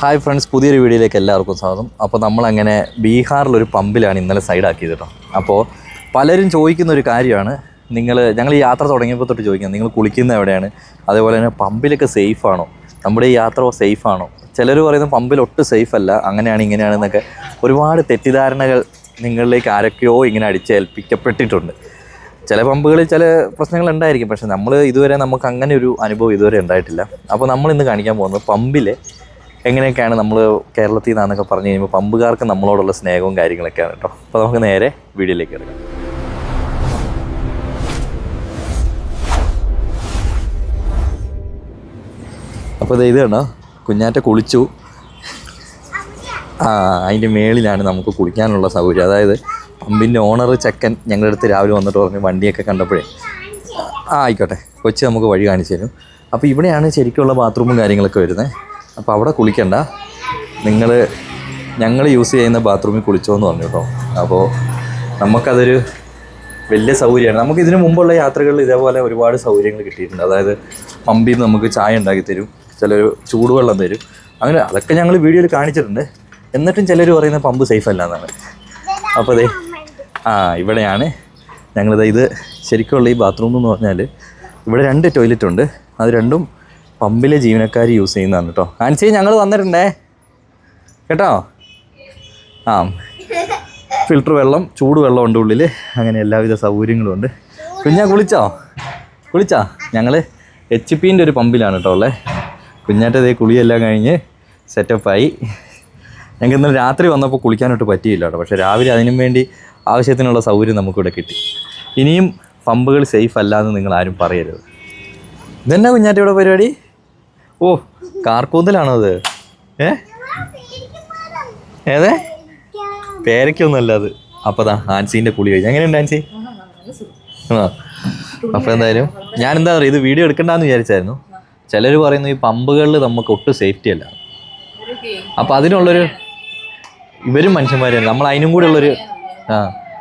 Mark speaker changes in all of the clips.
Speaker 1: Hi friends പുതിയൊരു വീഡിയോയിലേക്ക് എല്ലാവർക്കും സ്വാഗതം. അപ്പോൾ നമ്മളങ്ങനെ ബീഹാറിലൊരു പമ്പിലാണ് ഇന്നലെ സൈഡാക്കിയത് കേട്ടോ. അപ്പോൾ പലരും ചോദിക്കുന്ന ഒരു കാര്യമാണ്. നിങ്ങൾ ഞങ്ങൾ ഈ യാത്ര തുടങ്ങിയപ്പോൾ തൊട്ട് ചോദിക്കുന്നത് നിങ്ങൾ കുളിക്കുന്ന എവിടെയാണ്? അതേപോലെ തന്നെ പമ്പിലൊക്കെ സേഫ് ആണോ? നമ്മുടെ ഈ യാത്ര സേഫ് ആണോ? ചിലർ പറയുന്നത് പമ്പിൽ ഒട്ടും സേഫ് അല്ല. അങ്ങനെയാണ് ഇങ്ങനെയാണെന്നൊക്കെ ഒരുപാട് തെറ്റിദ്ധാരണകൾ നിങ്ങളിലേക്ക് ആരൊക്കെയോ ഇങ്ങനെ അടിച്ചേൽപ്പിക്കപ്പെട്ടിട്ടുണ്ട്. ചില പമ്പുകളിൽ ചില പ്രശ്നങ്ങൾ ഉണ്ടായിരിക്കും. പക്ഷേ നമ്മൾ ഇതുവരെ നമുക്ക് അങ്ങനെ ഒരു അനുഭവം ഇതുവരെ ഉണ്ടായിട്ടില്ല. അപ്പോൾ നമ്മൾ ഇന്ന് കാണിക്കാൻ പോകുന്നത് പമ്പിലെ എങ്ങനെയൊക്കെയാണ് നമ്മൾ കേരളത്തിൽ നിന്നാന്നൊക്കെ പറഞ്ഞു കഴിയുമ്പോൾ പമ്പുകാർക്ക് നമ്മളോടുള്ള സ്നേഹവും കാര്യങ്ങളൊക്കെയാണ് കേട്ടോ. അപ്പോൾ നമുക്ക് നേരെ വീഡിയോയിലേക്ക് ഇറങ്ങാം. അപ്പോൾ ദേ ഇത് കണ്ടോ? കുഞ്ഞാറ്റ കുളിച്ചു. ആ അതിന്റെ മേളിലാണ് നമുക്ക് കുളിക്കാനുള്ള സൗകര്യം. അതായത് പമ്പിന്റെ ഓണർ ചെക്കൻ ഞങ്ങളുടെ അടുത്ത് രാവിലെ വന്നിട്ട് പറഞ്ഞു വണ്ടിയൊക്കെ കണ്ടപ്പോഴേ. ആ ആയിക്കോട്ടെ. കൊച്ചു നമുക്ക് വഴി കാണിച്ചു തരും. അപ്പോൾ ഇവിടെയാണ് ശരിക്കുള്ള ബാത്റൂമും കാര്യങ്ങളൊക്കെ വരുന്നത് അപ്പോൾ അവിടെ കുളിക്കണ്ട. നിങ്ങൾ ഞങ്ങൾ യൂസ് ചെയ്യുന്ന ബാത്റൂമിൽ കുളിച്ചോ എന്ന് പറഞ്ഞു കേട്ടോ. അപ്പോൾ നമുക്കതൊരു വലിയ സൗകര്യമാണ്. നമുക്ക് ഇതിനു മുമ്പുള്ള യാത്രകളിൽ ഇതേപോലെ ഒരുപാട് സൗകര്യങ്ങൾ കിട്ടിയിട്ടുണ്ട്. അതായത് പമ്പിൽ നിന്ന് നമുക്ക് ചായ ഉണ്ടാക്കി തരും ചിലർ ചൂടുവെള്ളം തരും. അങ്ങനെ അതൊക്കെ ഞങ്ങൾ വീഡിയോയിൽ കാണിച്ചിട്ടുണ്ട്. എന്നിട്ടും ചിലർ പറയുന്ന പമ്പ് സേഫ് അല്ല എന്നാണ്. അപ്പോൾ അതെ ആ ഇവിടെയാണ് ഞങ്ങളിത് ഇത് ശരിക്കുള്ള ഈ ബാത്റൂം എന്ന് പറഞ്ഞാൽ ഇവിടെ രണ്ട് ടോയ്ലറ്റ് ഉണ്ട്. അത് രണ്ടും പമ്പിലെ ജീവനക്കാർ യൂസ് ചെയ്യുന്നതാണ് കേട്ടോ ആൻസി ഞങ്ങൾ വന്നിട്ടുണ്ടേ. കേട്ടോ? ആ. ഫിൽറ്റർ വെള്ളം ചൂട് വെള്ളം ഉണ്ട് ഉള്ളിൽ അങ്ങനെ എല്ലാവിധ സൗകര്യങ്ങളും ഉണ്ട്. കുഞ്ഞാ കുളിച്ചോ? കുളിച്ചാ? ഞങ്ങൾ എച്ച് പിന്റെ ഒരു പമ്പിലാണ് കേട്ടോ ഉള്ളത് കുഞ്ഞാറ്റതേ കുളിയെല്ലാം കഴിഞ്ഞ് സെറ്റപ്പായി ഞങ്ങൾക്ക് ഇന്നലെ രാത്രി വന്നപ്പോൾ കുളിക്കാനായിട്ട് പറ്റിയില്ല കേട്ടോ പക്ഷേ രാവിലെ അതിനും വേണ്ടി ആവശ്യത്തിനുള്ള സൗകര്യം നമുക്കിവിടെ കിട്ടി. ഇനിയും പമ്പുകൾ സേഫ് അല്ല എന്ന് നിങ്ങൾ ആരും പറയരുത്. ഇതെന്നാ കുഞ്ഞാറ്റയുടെ പരിപാടി? ഓ കാർക്കൂന്തലാണോ അത് ഏ? ഏതേ? പേരയ്ക്കൊന്നുമല്ല അത്. അപ്പോൾ ദാ ആൻസീന്റെ കുളി കഴിഞ്ഞു. എങ്ങനെയുണ്ട് ആൻസി? ആ. അപ്പോൾ എന്തായാലും ഞാൻ എന്താ പറയുക ഇത് വീഡിയോ എടുക്കണ്ടെന്ന് വിചാരിച്ചായിരുന്നു. ചിലർ പറയുന്നു ഈ പമ്പുകളിൽ നമുക്ക് ഒട്ടും സേഫ്റ്റി അല്ല. അപ്പോൾ അതിനുള്ളൊരു ഇവരും മനുഷ്യന്മാരാണ് നമ്മൾ അതിനും കൂടെ ഉള്ളൊരു ആ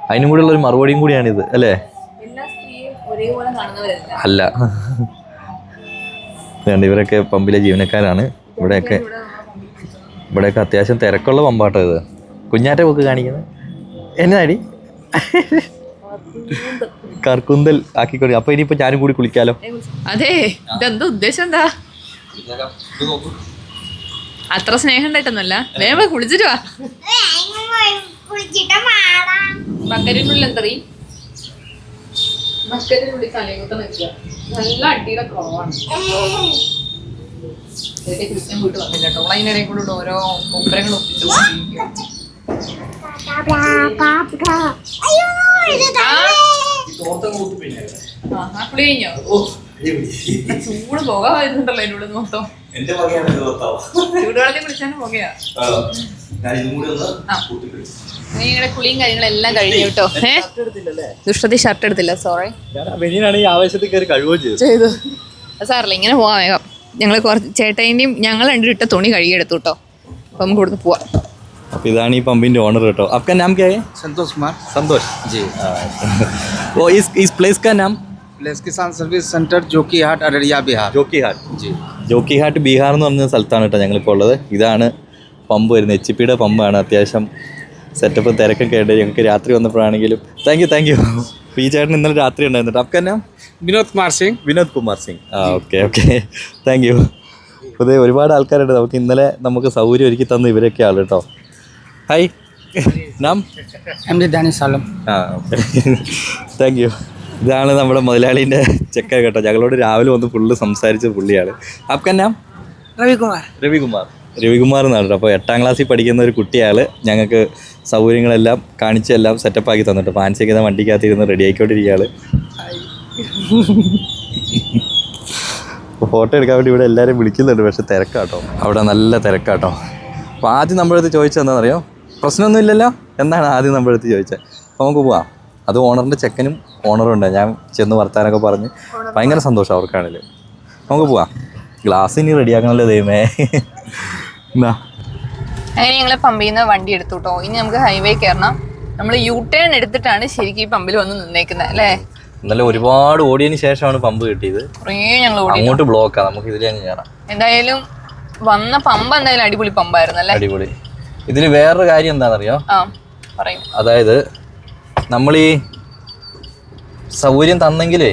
Speaker 1: അതിനും കൂടെ ഉള്ളൊരു മറുപടിയും കൂടിയാണിത് അല്ലേ? അല്ല. വേണ്ട ഇവരൊക്കെ പമ്പിലെ ജീവനക്കാരാണ്. ഇവിടെയൊക്കെ ഇവിടെയൊക്കെ അത്യാവശ്യം തിരക്കുള്ള പമ്പാട്ടോ ഇത്. കുഞ്ഞാറ്റ പോക്ക് കാണിക്കുന്നത്. എന്നാടി? കർക്കുന്തൽ ആക്കിക്കൊടി. അപ്പൊ ഇനിയിപ്പോ ഞാനും കൂടി കുളിക്കാലോ.
Speaker 2: അതെ ഇതെന്താ ഉദ്ദേശം എന്താ? അത്ര സ്നേഹം ഉണ്ടായിട്ടൊന്നുമല്ല. വേഗം കുളിച്ചിട്ട് വാ. ബക്കറ്റിനുള്ളിൽ ബക്കറ്റിനുള്ളിൽ തലയുത്ത നിൽക്കുക. നല്ല അടിയുടെ കുറവാണ്. വീട്ട് വന്നില്ല കേട്ടോ. അതിനിടയിൽ കൂടെ ഓരോ കൊപ്പരങ്ങൾ ഒപ്പിച്ചു ചൂട് പോകാൻ വരുന്നുണ്ടല്ലോ അതിന്റെ ഉള്ളിൽ മൊത്തം. ചൂടുവെള്ളത്തിൽ കുളിച്ചാലും പുകയാ നിങ്ങളുടെ കുളിയും കാര്യങ്ങളെല്ലാം കഴിഞ്ഞു കേട്ടോ ഏ ദുഷ്ടതി ഷർട്ട് എടുത്തില്ല സോറി
Speaker 1: ഈ ആവേശത്തിൽ കയറി കഴിവുകയും ചെയ്തു
Speaker 2: ചെയ്തു സാറില്ല ഇങ്ങനെ പോവാം വേഗം ഞങ്ങൾ കുറച്ച് ചേട്ടൻ്റെയും ഞങ്ങൾ രണ്ടും ഇട്ട തുണി കഴുകിയെടുത്തു കേട്ടോ അപ്പം നമുക്ക് ഇവിടുന്ന് പോവാം
Speaker 1: അപ്പൊ ഇതാണ് ഈ പമ്പിന്റെ ഓണർ കേട്ടോ आपका नाम क्या है
Speaker 3: संतोष कुमार
Speaker 1: संतोष
Speaker 3: जी
Speaker 1: वो इस इस प्लेस का नाम
Speaker 3: plus Kisan service centre Jokihat Araria Bihar
Speaker 1: Jokihat
Speaker 3: G
Speaker 1: Jokihat Bihar എന്ന് പറഞ്ഞ സ്ഥലത്താണ് കേട്ടോ ഞങ്ങളിപ്പോൾ ഉള്ളത്. ഇതാണ് പമ്പ് വരുന്നത്. എച്ച് പിയുടെ പമ്പാണ്. അത്യാവശ്യം സെറ്റപ്പ് തിരക്കും ആയിട്ട് ഞങ്ങൾക്ക് രാത്രി വന്നപ്പോഴാണെങ്കിലും താങ്ക് യു താങ്ക് യു അപ്പോൾ ഈ ചേട്ടൻ ഇന്നലെ രാത്രി ഉണ്ടായിരുന്നു അപ്പം എന്നാ?
Speaker 3: വിനോദ് കുമാർ സിംഗ്
Speaker 1: വിനോദ് കുമാർ സിംഗ് ആ ഓക്കെ ഓക്കെ താങ്ക് യു അപ്പോൾ ഒരുപാട് ആൾക്കാരുണ്ട്. നമുക്ക് ഇന്നലെ നമുക്ക് സൗകര്യം ഒരുക്കി തന്ന ഇവരൊക്കെ ആൾ കേട്ടോ. ഹൈ നാം
Speaker 3: എം ഡി ദാനിസ്
Speaker 1: ആ ഓക്കെ താങ്ക് യു ഇതാണ് നമ്മുടെ മുതലാളിന്റെ ചെക്ക കേട്ടോ. ഞങ്ങളോട് രാവിലെ വന്ന് ഫുള്ള് സംസാരിച്ച പുള്ളിയാണ്.
Speaker 3: ആപ്കന്നാം രവികുമാർ.
Speaker 1: രവികുമാർ. രവികുമാർ എന്നാണ് കേട്ടോ. അപ്പോൾ എട്ടാം ക്ലാസ്സിൽ പഠിക്കുന്ന ഒരു കുട്ടിയാൾ ഞങ്ങൾക്ക് സൗകര്യങ്ങളെല്ലാം കാണിച്ചെല്ലാം സെറ്റപ്പ് ആക്കി തന്നിട്ട് ഫാൻസിയൊക്കെ ഇതാ വണ്ടിക്കകത്ത് ഇരുന്ന് റെഡി ആയിക്കൊണ്ടിരിക്കുകയാണ് ഫോട്ടോ എടുക്കാൻ വേണ്ടി ഇവിടെ എല്ലാവരും വിളിക്കുന്നുണ്ട്. പക്ഷെ തിരക്കാട്ടോ. അവിടെ നല്ല തിരക്കാട്ടോ. അപ്പോൾ ആദ്യം നമ്മളെടുത്ത് ചോദിച്ചത് എന്താണെന്നറിയോ? പ്രശ്നമൊന്നുമില്ലല്ലോ? എന്നാണ് ആദ്യം നമ്മളെടുത്ത് ചോദിച്ചത്? അപ്പോൾ നമുക്ക് പോവാം. അത് ഓണറിന്റെ ചെക്കനും ഓണറും ഉണ്ട്. ഞാൻ ചെന്ന് വർത്താനൊക്കെ പറഞ്ഞ് ഭയങ്കര സന്തോഷം അവർക്കാണെങ്കിലും. നമുക്ക് പോവാം. ഗ്ലാസ് ഇനി റെഡിയാക്കണമല്ലോ ദൈവമേ. എന്നാ?
Speaker 2: അങ്ങനെ ഞങ്ങൾ പമ്പിൽ നിന്ന് വണ്ടി എടുത്തു കേട്ടോ ഇനി നമുക്ക് ഹൈവേ കയറണം നമ്മൾ യു ടേൺ എടുത്തിട്ടാണ് ശരിക്കും ഈ പമ്പിൽ വന്ന് നിന്നേക്കുന്നത് അല്ലേ?
Speaker 1: ഇന്നലെ ഒരുപാട് ഓടിയതിന് ശേഷമാണ് പമ്പ് കിട്ടിയത്.
Speaker 2: ഞങ്ങൾ ഓടി
Speaker 1: അങ്ങോട്ട് ബ്ലോക്കാണ് നമുക്ക് ഇതിലേ അങ്ങ് കയറാം
Speaker 2: എന്തായാലും വന്ന പമ്പ് എന്തായാലും അടിപൊളി പമ്പായിരുന്നു അല്ലേ?
Speaker 1: അടിപൊളി. ഇതിൽ വേറൊരു കാര്യം എന്താണെന്നറിയോ?
Speaker 2: ആ പറയും.
Speaker 1: അതായത് നമ്മൾ ഈ സൗകര്യം തന്നെങ്കിലേ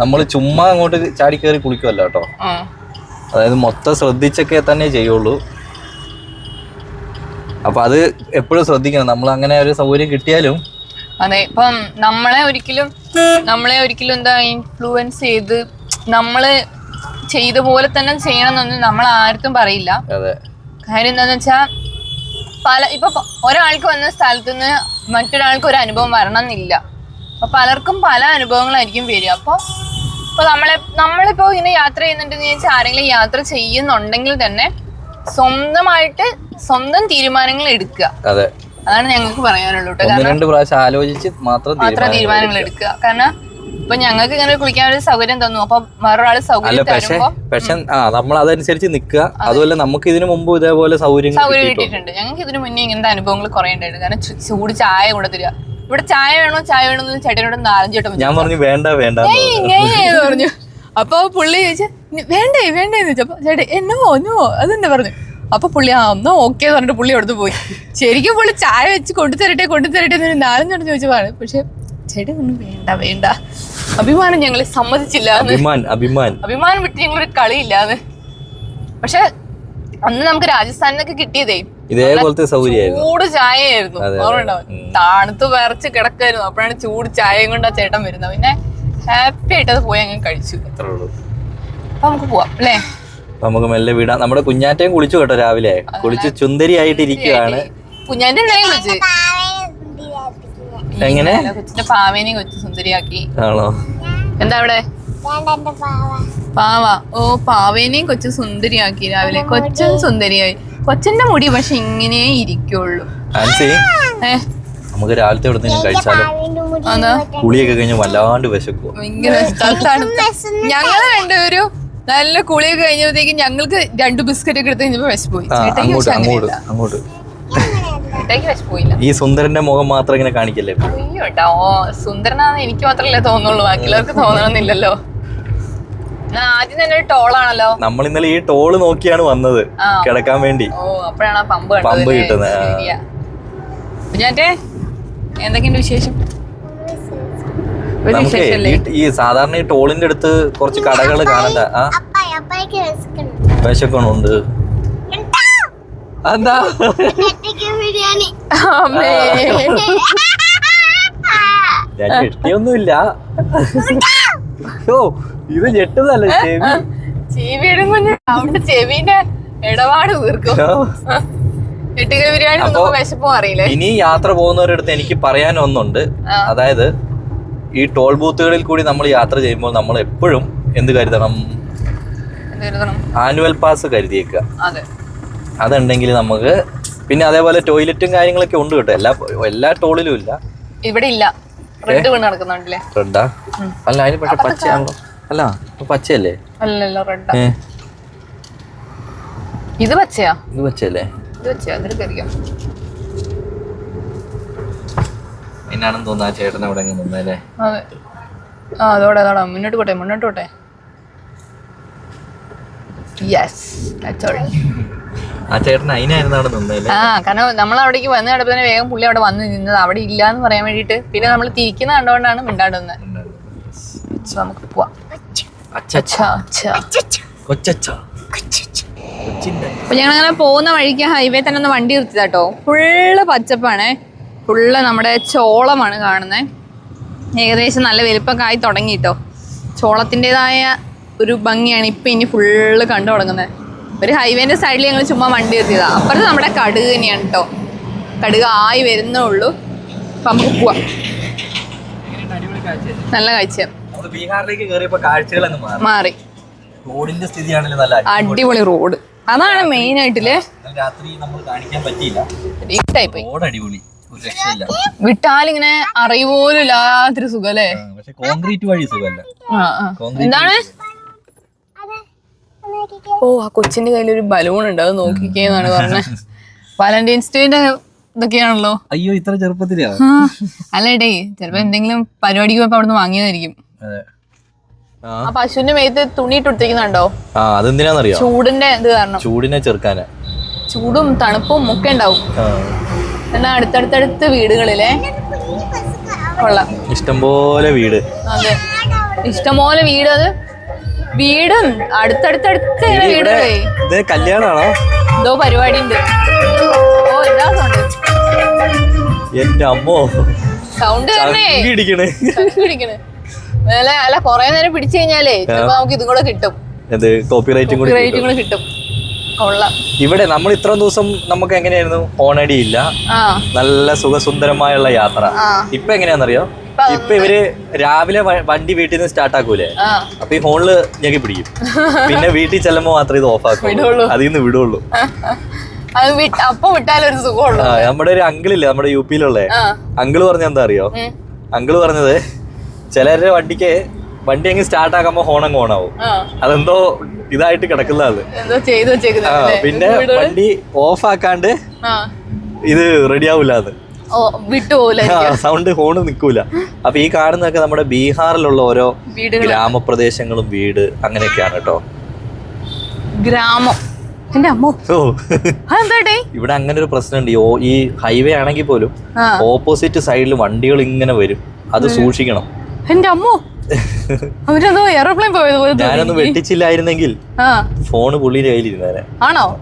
Speaker 1: നമ്മൾ ചുമ്മാ അങ്ങോട്ട് ചാടി കയറി കുളിക്കുമല്ലോ കേട്ടോ. അതായത് മൊത്തം ശ്രദ്ധിച്ചൊക്കെ തന്നെ ചെയ്യുള്ളൂ. അപ്പൊ അത് എപ്പോഴും ശ്രദ്ധിക്കണം. നമ്മൾ അങ്ങനെ ഒരു സൗകര്യം കിട്ടിയാലും
Speaker 2: അതെ ഇപ്പം നമ്മളെ ഒരിക്കലും നമ്മളെ ഒരിക്കലും എന്താ ഇൻഫ്ലുവൻസ് ചെയ്ത് നമ്മൾ ചെയ്ത പോലെ തന്നെ ചെയ്യണം എന്നൊന്നും നമ്മൾ ആർക്കും പറയില്ല. കാര്യം എന്താന്ന് വെച്ചാൽ പല ഇപ്പൊ ഒരാൾക്ക് വന്ന സ്ഥലത്ത് നിന്ന് മറ്റൊരാൾക്ക് ഒരു അനുഭവം വരണം എന്നില്ല അപ്പൊ പലർക്കും പല അനുഭവങ്ങളായിരിക്കും വരിക. അപ്പൊ ഇപ്പൊ നമ്മളെ നമ്മളിപ്പോ ഇങ്ങനെ യാത്ര ചെയ്യുന്നുണ്ടെന്ന് വെച്ചാൽ ആരെങ്കിലും യാത്ര ചെയ്യുന്നുണ്ടെങ്കിൽ തന്നെ സ്വന്തമായിട്ട് സ്വന്തം തീരുമാനങ്ങൾ എടുക്കുക.
Speaker 1: അതെ.
Speaker 2: അതാണ് ഞങ്ങൾക്ക് പറയാനുള്ളൂ കേട്ടോ.
Speaker 1: പ്രാവശ്യം ആലോചിച്ച് മാത്രം
Speaker 2: തീരുമാനങ്ങൾ എടുക്കുക. കാരണം ഇപ്പൊ ഞങ്ങൾക്ക് ഇങ്ങനെ കുളിക്കാൻ ഒരു സൗകര്യം തന്നു. അപ്പൊ
Speaker 1: അല്ല
Speaker 2: സൗകര്യം
Speaker 1: പക്ഷെ
Speaker 2: തരുമ്പോ
Speaker 1: പക്ഷെ ആ നമ്മൾ അതനുസരിച്ച് നിൽക്കുക അതുപോലെ നമുക്ക് ഇതിനു മുമ്പ് ഇതേപോലെ സൗകര്യങ്ങൾ
Speaker 2: സൗകര്യം
Speaker 1: കിട്ടിയിട്ടുണ്ട്
Speaker 2: കിട്ടിയിട്ടുണ്ട്. ഞങ്ങൾക്ക് ഇതിനു മുന്നേ ഇങ്ങനത്തെ അനുഭവങ്ങൾ കുറെ ഉണ്ടായിരുന്നു. കാരണം ചു- ചൂട് ചായ കൂടെ തരിക. ഇവിടെ ചായ വേണോ? ചായ വേണോ എന്ന് ചേട്ടനോട് നാലഞ്ച് വട്ടം
Speaker 1: ഞാൻ പറഞ്ഞു വേണ്ട വേണ്ട
Speaker 2: എന്ന് പറഞ്ഞു. അപ്പൊ പുള്ളി ചോദിച്ചു "നി- വേണ്ടേ വേണ്ടേ എന്ന് ചോദിച്ചപ്പോ ചേട്ടൻ എന്നോ എന്നോ അതെന്നെ പറഞ്ഞു. അപ്പൊ പുള്ളി ആ ഒന്നോ ഓക്കെ എന്ന് പറഞ്ഞിട്ട് പുള്ളി അവിടുന്ന് പോയി. ശരിക്കും പുള്ളി ചായ വെച്ച് കൊണ്ടുതരട്ടെ കൊണ്ടുതരട്ടെ എന്ന് നാലഞ്ചോട്ട് ചോദിച്ചു പറഞ്ഞു പക്ഷെ ചേട്ടൻ ഒന്നും വേണ്ട വേണ്ട അഭിമാനം ഞങ്ങളെ സമ്മതിച്ചില്ല
Speaker 1: അഭിമാൻ അഭിമാൻ.
Speaker 2: അഭിമാനം വിട്ട് ഞങ്ങളൊരു കളിയില്ലാന്ന്. പക്ഷെ അന്ന് നമുക്ക് രാജസ്ഥാനിന്നൊക്കെ കിട്ടിയതേ.
Speaker 1: ഇതേപോലത്തെ സൗകര്യമായിരുന്നു?
Speaker 2: ചൂട് ചായയായിരുന്നു.
Speaker 1: അതെ,
Speaker 2: ഓർമ്മയുണ്ടോ
Speaker 1: ഉം.
Speaker 2: തണുത്ത് വിറച്ച് കിടക്കായിരുന്നു. അപ്പോഴാണ് ചൂട് ചായയും കൊണ്ട് ആ ചേട്ടൻ വരുന്നത്. പിന്നെ ഹാപ്പി ആയിട്ട് അത് പോയി അങ്ങ് കഴിച്ചു.
Speaker 1: അത്രേ ഉള്ളൂ.
Speaker 2: അപ്പൊ നമുക്ക് പോവാം അല്ലേ?
Speaker 1: നമുക്ക് മെല്ലെ വിടാം. നമ്മുടെ കുഞ്ഞാറ്റയും കുളിച്ചു കേട്ടോ രാവിലെ. കുളിച്ച് ചുന്ദരിയായിട്ട്. ഇരിക്കുകയാണ്
Speaker 2: കുഞ്ഞാന്റെ കുളിച്ച്. വിളിച്ച്
Speaker 1: എങ്ങനെ?
Speaker 2: കൊച്ചിന്റെ പാവേനെ കൊച്ചു സുന്ദരിയാക്കി.
Speaker 1: ആണോ?
Speaker 2: എന്താ അവിടെ? പാവ. ഓ പാവേനെയും കൊച്ചു സുന്ദരിയാക്കി രാവിലെ. കൊച്ചും സുന്ദരിയായി. കൊച്ചന്റെ മുടി പക്ഷെ ഇങ്ങനെ ഇരിക്കുള്ളൂ.
Speaker 1: നമുക്ക് രാവിലത്തെ ഇവിടെ നിന്ന് കഴിച്ചാലോ? കുളിയൊക്കെ കഴിഞ്ഞ് വല്ലാണ്ട് വിശക്കുവോ
Speaker 2: ഭയങ്കര തണുത്ത ഞങ്ങൾ രണ്ടുപേരും നല്ല കുളിയൊക്കെ കഴിഞ്ഞപ്പോഴത്തേക്കും ഞങ്ങൾക്ക് രണ്ട് ബിസ്ക്കറ്റ് ഒക്കെ എടുത്ത് കഴിഞ്ഞപ്പോ വിശപ്പോയി പോയി.
Speaker 1: അങ്ങോട്ട് അങ്ങോട്ട്. അങ്ങോട്ട്
Speaker 2: വിശപ്പോയില്ല
Speaker 1: ഈ സുന്ദരന്റെ മുഖം മാത്രം ഇങ്ങനെ കാണിക്കല്ലേ?
Speaker 2: അയ്യോ കേട്ടോ സുന്ദരനാന്ന് എനിക്ക് മാത്രല്ലേ തോന്നുള്ളൂ. ബാക്കിയുള്ളവർക്ക് തോന്നണമെന്നില്ലല്ലോ. ആദ്യം തന്നെ ടോളാണല്ലോ
Speaker 1: നമ്മൾ ഇന്നലെ ഈ ടോൾ നോക്കിയാണ് വന്നത്. കിടക്കാൻ വേണ്ടി.
Speaker 2: ഓ അപ്പോഴാണ് പമ്പ് കണ്ടത്
Speaker 1: പമ്പ്? കിട്ടുന്നത്.
Speaker 2: ശരിയാ. എന്തൊക്കെയുണ്ട് വിശേഷം?
Speaker 1: ഈ സാധാരണ ഈ ടോളിന്റെ അടുത്ത് കുറച്ച് കടകൾ കാണണ്ട. വിശക്കണുണ്ട് എന്താ
Speaker 4: ബിരിയാണി.
Speaker 1: ഞാൻ ഞെട്ടിയൊന്നുമില്ല. ഓ ഇത് ഞെട്ടുന്നല്ല ചെവി.
Speaker 2: ചെവിയുടെ കുഞ്ഞ്. അവിടെ ചെവിന്റെ ഇടപാട് തീർക്കും. എട്ടുകൽ ബിരിയാണി
Speaker 1: അപ്പൊ-
Speaker 2: നമുക്ക് വിശപ്പും അറിയില്ലേ?
Speaker 1: ഇനി യാത്ര പോകുന്നവരുടെ അടുത്ത് എനിക്ക് പറയാൻ ഒന്നുണ്ട്. അതായത് ഈ ടോൾ ബൂത്തുകളിൽ കൂടി നമ്മൾ യാത്ര ചെയ്യുമ്പോൾ നമ്മൾ എപ്പോഴും എന്ത് കരുതണം?
Speaker 2: എന്ത് കരുതണം?
Speaker 1: ആനുവൽ പാസ് കരുതിയേക്കുക. അതുണ്ടെങ്കിൽ നമുക്ക് പിന്നെ അതേപോലെ ടോയ്ലറ്റും കാര്യങ്ങളൊക്കെ ഉണ്ട് കേട്ടോ. എല്ലാ എല്ലാ ടോളിലും ഇല്ല.
Speaker 2: ഇവിടെ ഇല്ല. റെഡ് വീണ് നടക്കുന്നുണ്ടല്ലേ
Speaker 1: റെഡാ അല്ല അതിന് പക്ഷെ പച്ചയാണോ അല്ല പച്ചയല്ലേ?
Speaker 2: അല്ലല്ലോ റെഡാ
Speaker 1: ഏ?
Speaker 2: ഇത് പച്ചയാ?
Speaker 1: ഇത് പച്ചയല്ലേ?
Speaker 2: ഇത് പച്ചയാ അതിൽ കറിയാം.
Speaker 1: എന്നാണെന്ന് തോന്നുന്നു ആ ചേട്ടൻ അവിടെ അങ്ങ് നിന്നല്ലേ
Speaker 2: അതെ. ആ അതോടെ അതോടെ. മുന്നോട്ട് പോട്ടെ മുന്നോട്ട് പോട്ടെ. യെസ്
Speaker 1: ആ ചേട്ടൻ അതിനായിരുന്നു അവിടെ
Speaker 2: ആ കാരണം നമ്മൾ അവിടേക്ക് വന്ന് കണ്ടപ്പോൾ തന്നെ വേഗം പുള്ളി അവിടെ വന്ന് നിന്നത്. അവിടെ ഇല്ല എന്ന് പറയാൻ വേണ്ടിയിട്ട് പിന്നെ നമ്മൾ തിരിക്കുന്ന കണ്ടുകൊണ്ടാണ് മിണ്ടാടുന്നത് നമുക്ക് പോവാം. അപ്പൊ ഞങ്ങൾ അങ്ങനെ പോകുന്ന വഴിക്ക് ഹൈവേ തന്നെ ഒന്ന് വണ്ടി നിർത്തിയതാട്ടോ. ഫുള്ള് പച്ചപ്പാണേ. ഫുള്ള് നമ്മുടെ ചോളമാണ് കാണുന്നത് ഏകദേശം നല്ല വലിപ്പമൊക്കെ ആയി തുടങ്ങി കേട്ടോ ചോളത്തിന്റെതായ ഒരു ഭംഗിയാണ് ഇപ്പം ഇനി ഫുള്ള് കണ്ടു തുടങ്ങുന്നത്. ഒരു ഹൈവേന്റെ സൈഡിൽ ഞങ്ങൾ ചുമ്മാ വണ്ടി എത്തിയതാണ് അപ്പുറത്ത് നമ്മുടെ കടുക് തന്നെയാണ് കേട്ടോ കടുക് ആയി വരുന്നേ ഉള്ളൂ. അപ്പം നമുക്ക് പോവാം. നല്ല കാഴ്ച
Speaker 1: ബീഹാറിലേക്ക് മാറി. റോഡിന്റെ നല്ല അടിപൊളി.
Speaker 2: റോഡ്. അതാണ് മെയിൻ ആയിട്ടില്ലേ?
Speaker 1: ഇന്നലെ രാത്രി നമ്മൾ കാണിക്കാൻ പറ്റിയില്ല. റോഡ് അടിപൊളി.
Speaker 2: വിട്ടാലിങ്ങനെ അറിയുപോലും ഇല്ലാത്തൊരു
Speaker 1: സുഖല്ലേ? പക്ഷെ കോൺക്രീറ്റ് വഴി സുഖമല്ല.
Speaker 2: എന്താണ്? ഓ ആ കൊച്ചിന്റെ കയ്യിൽ ഒരു ബലൂൺ ഉണ്ട്. അത് നോക്കിക്കേന്നാണ് പറഞ്ഞത് വാലന്റൈൻസ് ഡേന്റെ ഇതൊക്കെയാണല്ലോ.
Speaker 1: അയ്യോ ഇത്ര ചെറുപ്പത്തിലാ?
Speaker 2: അല്ലേ ഏട്ടേ ചിലപ്പോ എന്തെങ്കിലും പരിപാടിക്ക് പോയപ്പോ അവിടുന്ന് വാങ്ങിയതായിരിക്കും.
Speaker 1: ആ.
Speaker 2: പശുവിന്റെ മേത്ത് തുണി ഇട്ടുകൊടുത്തിരിക്കുന്നുണ്ടോ
Speaker 1: ആ അതെന്തിനാന്നറിയോ?
Speaker 2: ചൂടിന്റെ ഇത് കാരണം.
Speaker 1: ചൂടിനെ ചെറുക്കാനാ.
Speaker 2: ചൂടും തണുപ്പും ഒക്കെ ഉണ്ടാവും.
Speaker 1: ആ.
Speaker 2: എന്നാ അടുത്തടുത്തടുത്ത് വീടുകളിലെ കൊള്ളാം.
Speaker 1: ഇഷ്ടംപോലെ വീട്.
Speaker 2: അതെ. ഇഷ്ടംപോലെ വീട് അത് വീടും അടുത്തടുത്തടുത്ത് ഇങ്ങനെ വീടുകളേ.
Speaker 1: ഇത് കല്യാണാണോ?
Speaker 2: എന്തോ പരിപാടി ഉണ്ട് ഓ എന്താ സൗണ്ട്
Speaker 1: എന്റെ അമ്മോ.
Speaker 2: സൗണ്ട്
Speaker 1: ഇടിക്കണ്
Speaker 2: അല്ല അല്ല കൊറേ നേരം പിടിച്ചു കഴിഞ്ഞാലേ ചിലപ്പോ നമുക്ക് ഇതും കൂടെ കിട്ടും.
Speaker 1: എന്ത് കോപ്പിറൈറ്റും കൂടി
Speaker 2: കിട്ടും.
Speaker 1: ഇവിടെ നമ്മൾ ഇത്ര ദിവസം നമുക്ക് എങ്ങനെയായിരുന്നു?
Speaker 2: ഓണടിയില്ല
Speaker 1: നല്ല സുഖസുന്ദരമായുള്ള യാത്ര. ഇപ്പൊ എങ്ങനെയാണെന്നറിയോ? ഇപ്പൊ ഇവർ രാവിലെ വണ്ടി വീട്ടിൽ നിന്ന് സ്റ്റാർട്ട് ആക്കൂലേ? അപ്പൊ ഈ ഫോണിൽ ഞെക്കി പിടിക്കും. പിന്നെ വീട്ടിൽ ചെല്ലുമ്പോ മാത്രമേ ഇത് ഓഫ് ആക്കൂ.
Speaker 2: അതിന്ന്
Speaker 1: അതിൽ നിന്ന് വിടുള്ളൂ.
Speaker 2: അപ്പൊ വിട്ടാലൊരു സുഖമുള്ളൂ.
Speaker 1: നമ്മുടെ ഒരു അങ്കിളില്ലേ നമ്മുടെ യു പിയിലുള്ള. അങ്കിൾ പറഞ്ഞ എന്താ അറിയോ. അങ്കിൾ പറഞ്ഞത് ചിലരുടെ വണ്ടിക്ക് വണ്ടി അങ്ങ് സ്റ്റാർട്ട് ആക്കുമ്പോ ഹോൺ അങ്ങ് ഓണാവും അതെന്തോ ഇതായിട്ട് കിടക്കുന്ന അത്.
Speaker 2: ചെയ്തു
Speaker 1: ആ, പിന്നെ വണ്ടി ഓഫ് ആക്കാണ്ട് ഇത് റെഡി ആവൂല അത് സൗണ്ട് ഹോണ് നിൽക്കൂല. അപ്പൊ ഈ കാണുന്നതൊക്കെ നമ്മുടെ ബീഹാറിലുള്ള ഓരോ ഗ്രാമപ്രദേശങ്ങളും വീട് അങ്ങനെയൊക്കെയാണ് കേട്ടോ.
Speaker 2: ഗ്രാമം. എന്റെ അമ്മോ.
Speaker 1: ഇവിടെ അങ്ങനെ ഒരു പ്രശ്നമുണ്ട്. ഓ- ഈ ഹൈവേ ആണെങ്കിൽ പോലും ഓപ്പോസിറ്റ് സൈഡിൽ വണ്ടികൾ ഇങ്ങനെ വരും. അത് സൂക്ഷിക്കണം.
Speaker 2: എന്റെ അമ്മോ. അവരെന്തോ എയർപ്ലെയിൻ പോയത്
Speaker 1: ഞാനൊന്ന് വെട്ടിച്ചില്ലായിരുന്നെങ്കിൽ ഫോണ് പുള്ളിയുടെ കയ്യിലിരുന്നേനെ.
Speaker 2: ആണോ.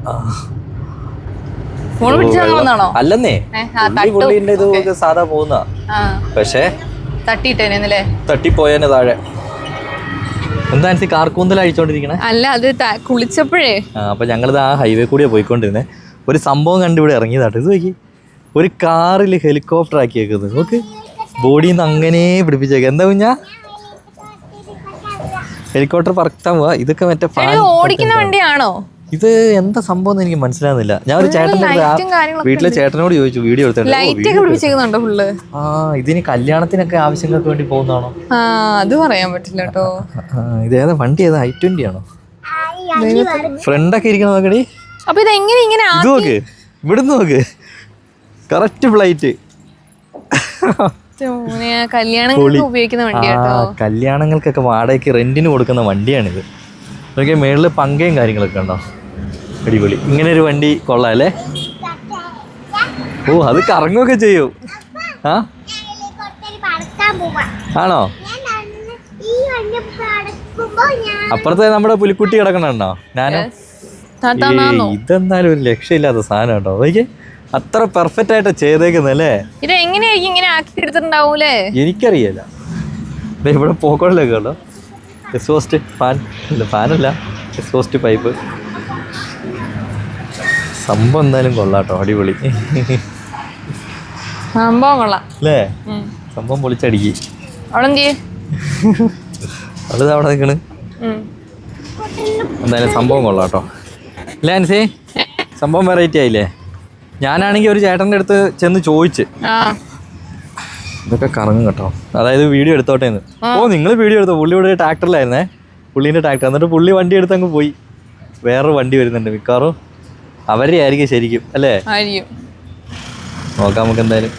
Speaker 2: ഫോൺ പിടിച്ചു വന്നാണോ
Speaker 1: അല്ലെന്നേ. പുള്ളിന്റെ ഇത് സാധാ പോകുന്ന. പക്ഷേ
Speaker 2: തട്ടിയിട്ടേനല്ലേ
Speaker 1: തട്ടിപ്പോയേനെ താഴെ. എന്താ എനിക്ക് കാർക്കൂന്തൽ അഴിച്ചോണ്ടിരിക്കണേ?
Speaker 2: അല്ല അത് കുളിച്ചപ്പോഴേ.
Speaker 1: അപ്പൊ ഞങ്ങളിത് ആ ഹൈവേ കൂടിയാ പോയിക്കൊണ്ടിരുന്നേ. ഒരു സംഭവം കണ്ട് ഇവിടെ ഇറങ്ങിയതാട്ടെ. ഇത് നോക്കി. ഒരു കാറിൽ ഹെലികോപ്റ്റർ ആക്കിയേക്കുന്നത് നോക്ക്. ബോഡിയിൽ നിന്ന് അങ്ങനെ പിടിപ്പിച്ചേക്ക്. എന്താ കുഞ്ഞാ? ഹെലികോപ്റ്റർ പറക്കാൻ പോവാ. ഇതൊക്കെ മറ്റേ
Speaker 2: ഓടിക്കുന്ന വണ്ടിയാണോ?
Speaker 1: ഇത് എന്താ സംഭവം എന്ന് എനിക്ക് മനസ്സിലാകുന്നില്ല ഞാൻ ഒരു
Speaker 2: കാര്യങ്ങളൊക്കെ
Speaker 1: വീട്ടിലെ ചേട്ടനോട് ചോദിച്ചു വീഡിയോ എടുത്തിട്ട്
Speaker 2: ഫുള്ള്
Speaker 1: ആ ഇതിന് കല്യാണത്തിനൊക്കെ ആവശ്യങ്ങൾക്ക് വേണ്ടി പോകുന്നതാണോ?
Speaker 2: ആ അത് പറയാൻ പറ്റില്ല കേട്ടോ.
Speaker 1: ഇത് ഏതാ വണ്ടി? ഏതാ ഐ ട്വന്റി ആണോ? ഫ്രണ്ടൊക്കെ ഇരിക്കണ നോക്കടി.
Speaker 2: അപ്പൊ ഇത് എങ്ങനെ ഇങ്ങനെ
Speaker 1: ഇത് നോക്ക് ഇവിടുന്ന് നോക്ക്. കറക്റ്റ് ഫ്ലൈറ്റ്
Speaker 2: കല്യാണങ്ങൾക്ക് ഉപയോഗിക്കുന്ന വണ്ടിയാട്ടോ
Speaker 1: കല്യാണങ്ങൾക്കൊക്കെ വാടകയ്ക്ക് റെന്റിന് കൊടുക്കുന്ന വണ്ടിയാണിത്. നോക്കിയ മേളിൽ പങ്കയും കാര്യങ്ങളൊക്കെ ഉണ്ടോ അടിപൊളി. ഇങ്ങനെ ഒരു വണ്ടി കൊള്ളാം അല്ലേ ഓ അത് കറങ്ങുകയൊക്കെ ചെയ്യൂ. ആ? ആണോ? അപ്പുറത്തെ നമ്മുടെ പുലിക്കുട്ടി കിടക്കണുണ്ടോ? ഞാനോ ഇതെന്നാലും ഒരു ലക്ഷ്യമില്ലാത്ത സാധനം കേട്ടോ. നോക്കിയേ അത്ര പെർഫെക്റ്റ് ആയിട്ട് ചെയ്തേക്കുന്നല്ലേ
Speaker 2: ഇത് എങ്ങനെയായിരിക്കും ഇങ്ങനെ ആക്കി എടുത്തിട്ടുണ്ടാവൂലേ
Speaker 1: എനിക്കറിയില്ല ഇവിടെ പോക്കോളിലൊക്കെ ഉള്ളു എക്സോസ്റ്റ് ഫാൻ അല്ല. ഫാനല്ല എക്സോസ്റ്റ് പൈപ്പ് സംഭവം എന്തായാലും കൊള്ളാട്ടോ. അടിപൊളി.
Speaker 2: സംഭവം കൊള്ളാം.
Speaker 1: അല്ലേ. സംഭവം പൊളിച്ചടിക്ക്.
Speaker 2: അവിടെ
Speaker 1: നിൽക്കണ് എന്തായാലും സംഭവം കൊള്ളാട്ടോ. അല്ലേ അനുസേ സംഭവം വെറൈറ്റി ആയില്ലേ? ഞാനാണെങ്കിൽ ഒരു ചേട്ടന്റെ അടുത്ത് ചെന്ന് ചോദിച്ച്. ഇതൊക്കെ കറങ്ങും കേട്ടോ. അതായത് വീഡിയോ എടുത്തോട്ടെ എന്ന്. ഓ നിങ്ങൾ വീഡിയോ എടുത്തോ? പുള്ളി ഇവിടെ ട്രാക്ടറിലായിരുന്നേ. പുള്ളീന്റെ ട്രാക്ടർ. എന്നിട്ട് പുള്ളി വണ്ടി എടുത്ത് അങ്ങ് പോയി. വേറൊരു വണ്ടി വരുന്നുണ്ട് മിക്കവാറും. അവരെ ആയിരിക്കും ശരിക്കും അല്ലേ?
Speaker 2: ആയിരിക്കും.
Speaker 1: നോക്കാം നമുക്ക് എന്തായാലും.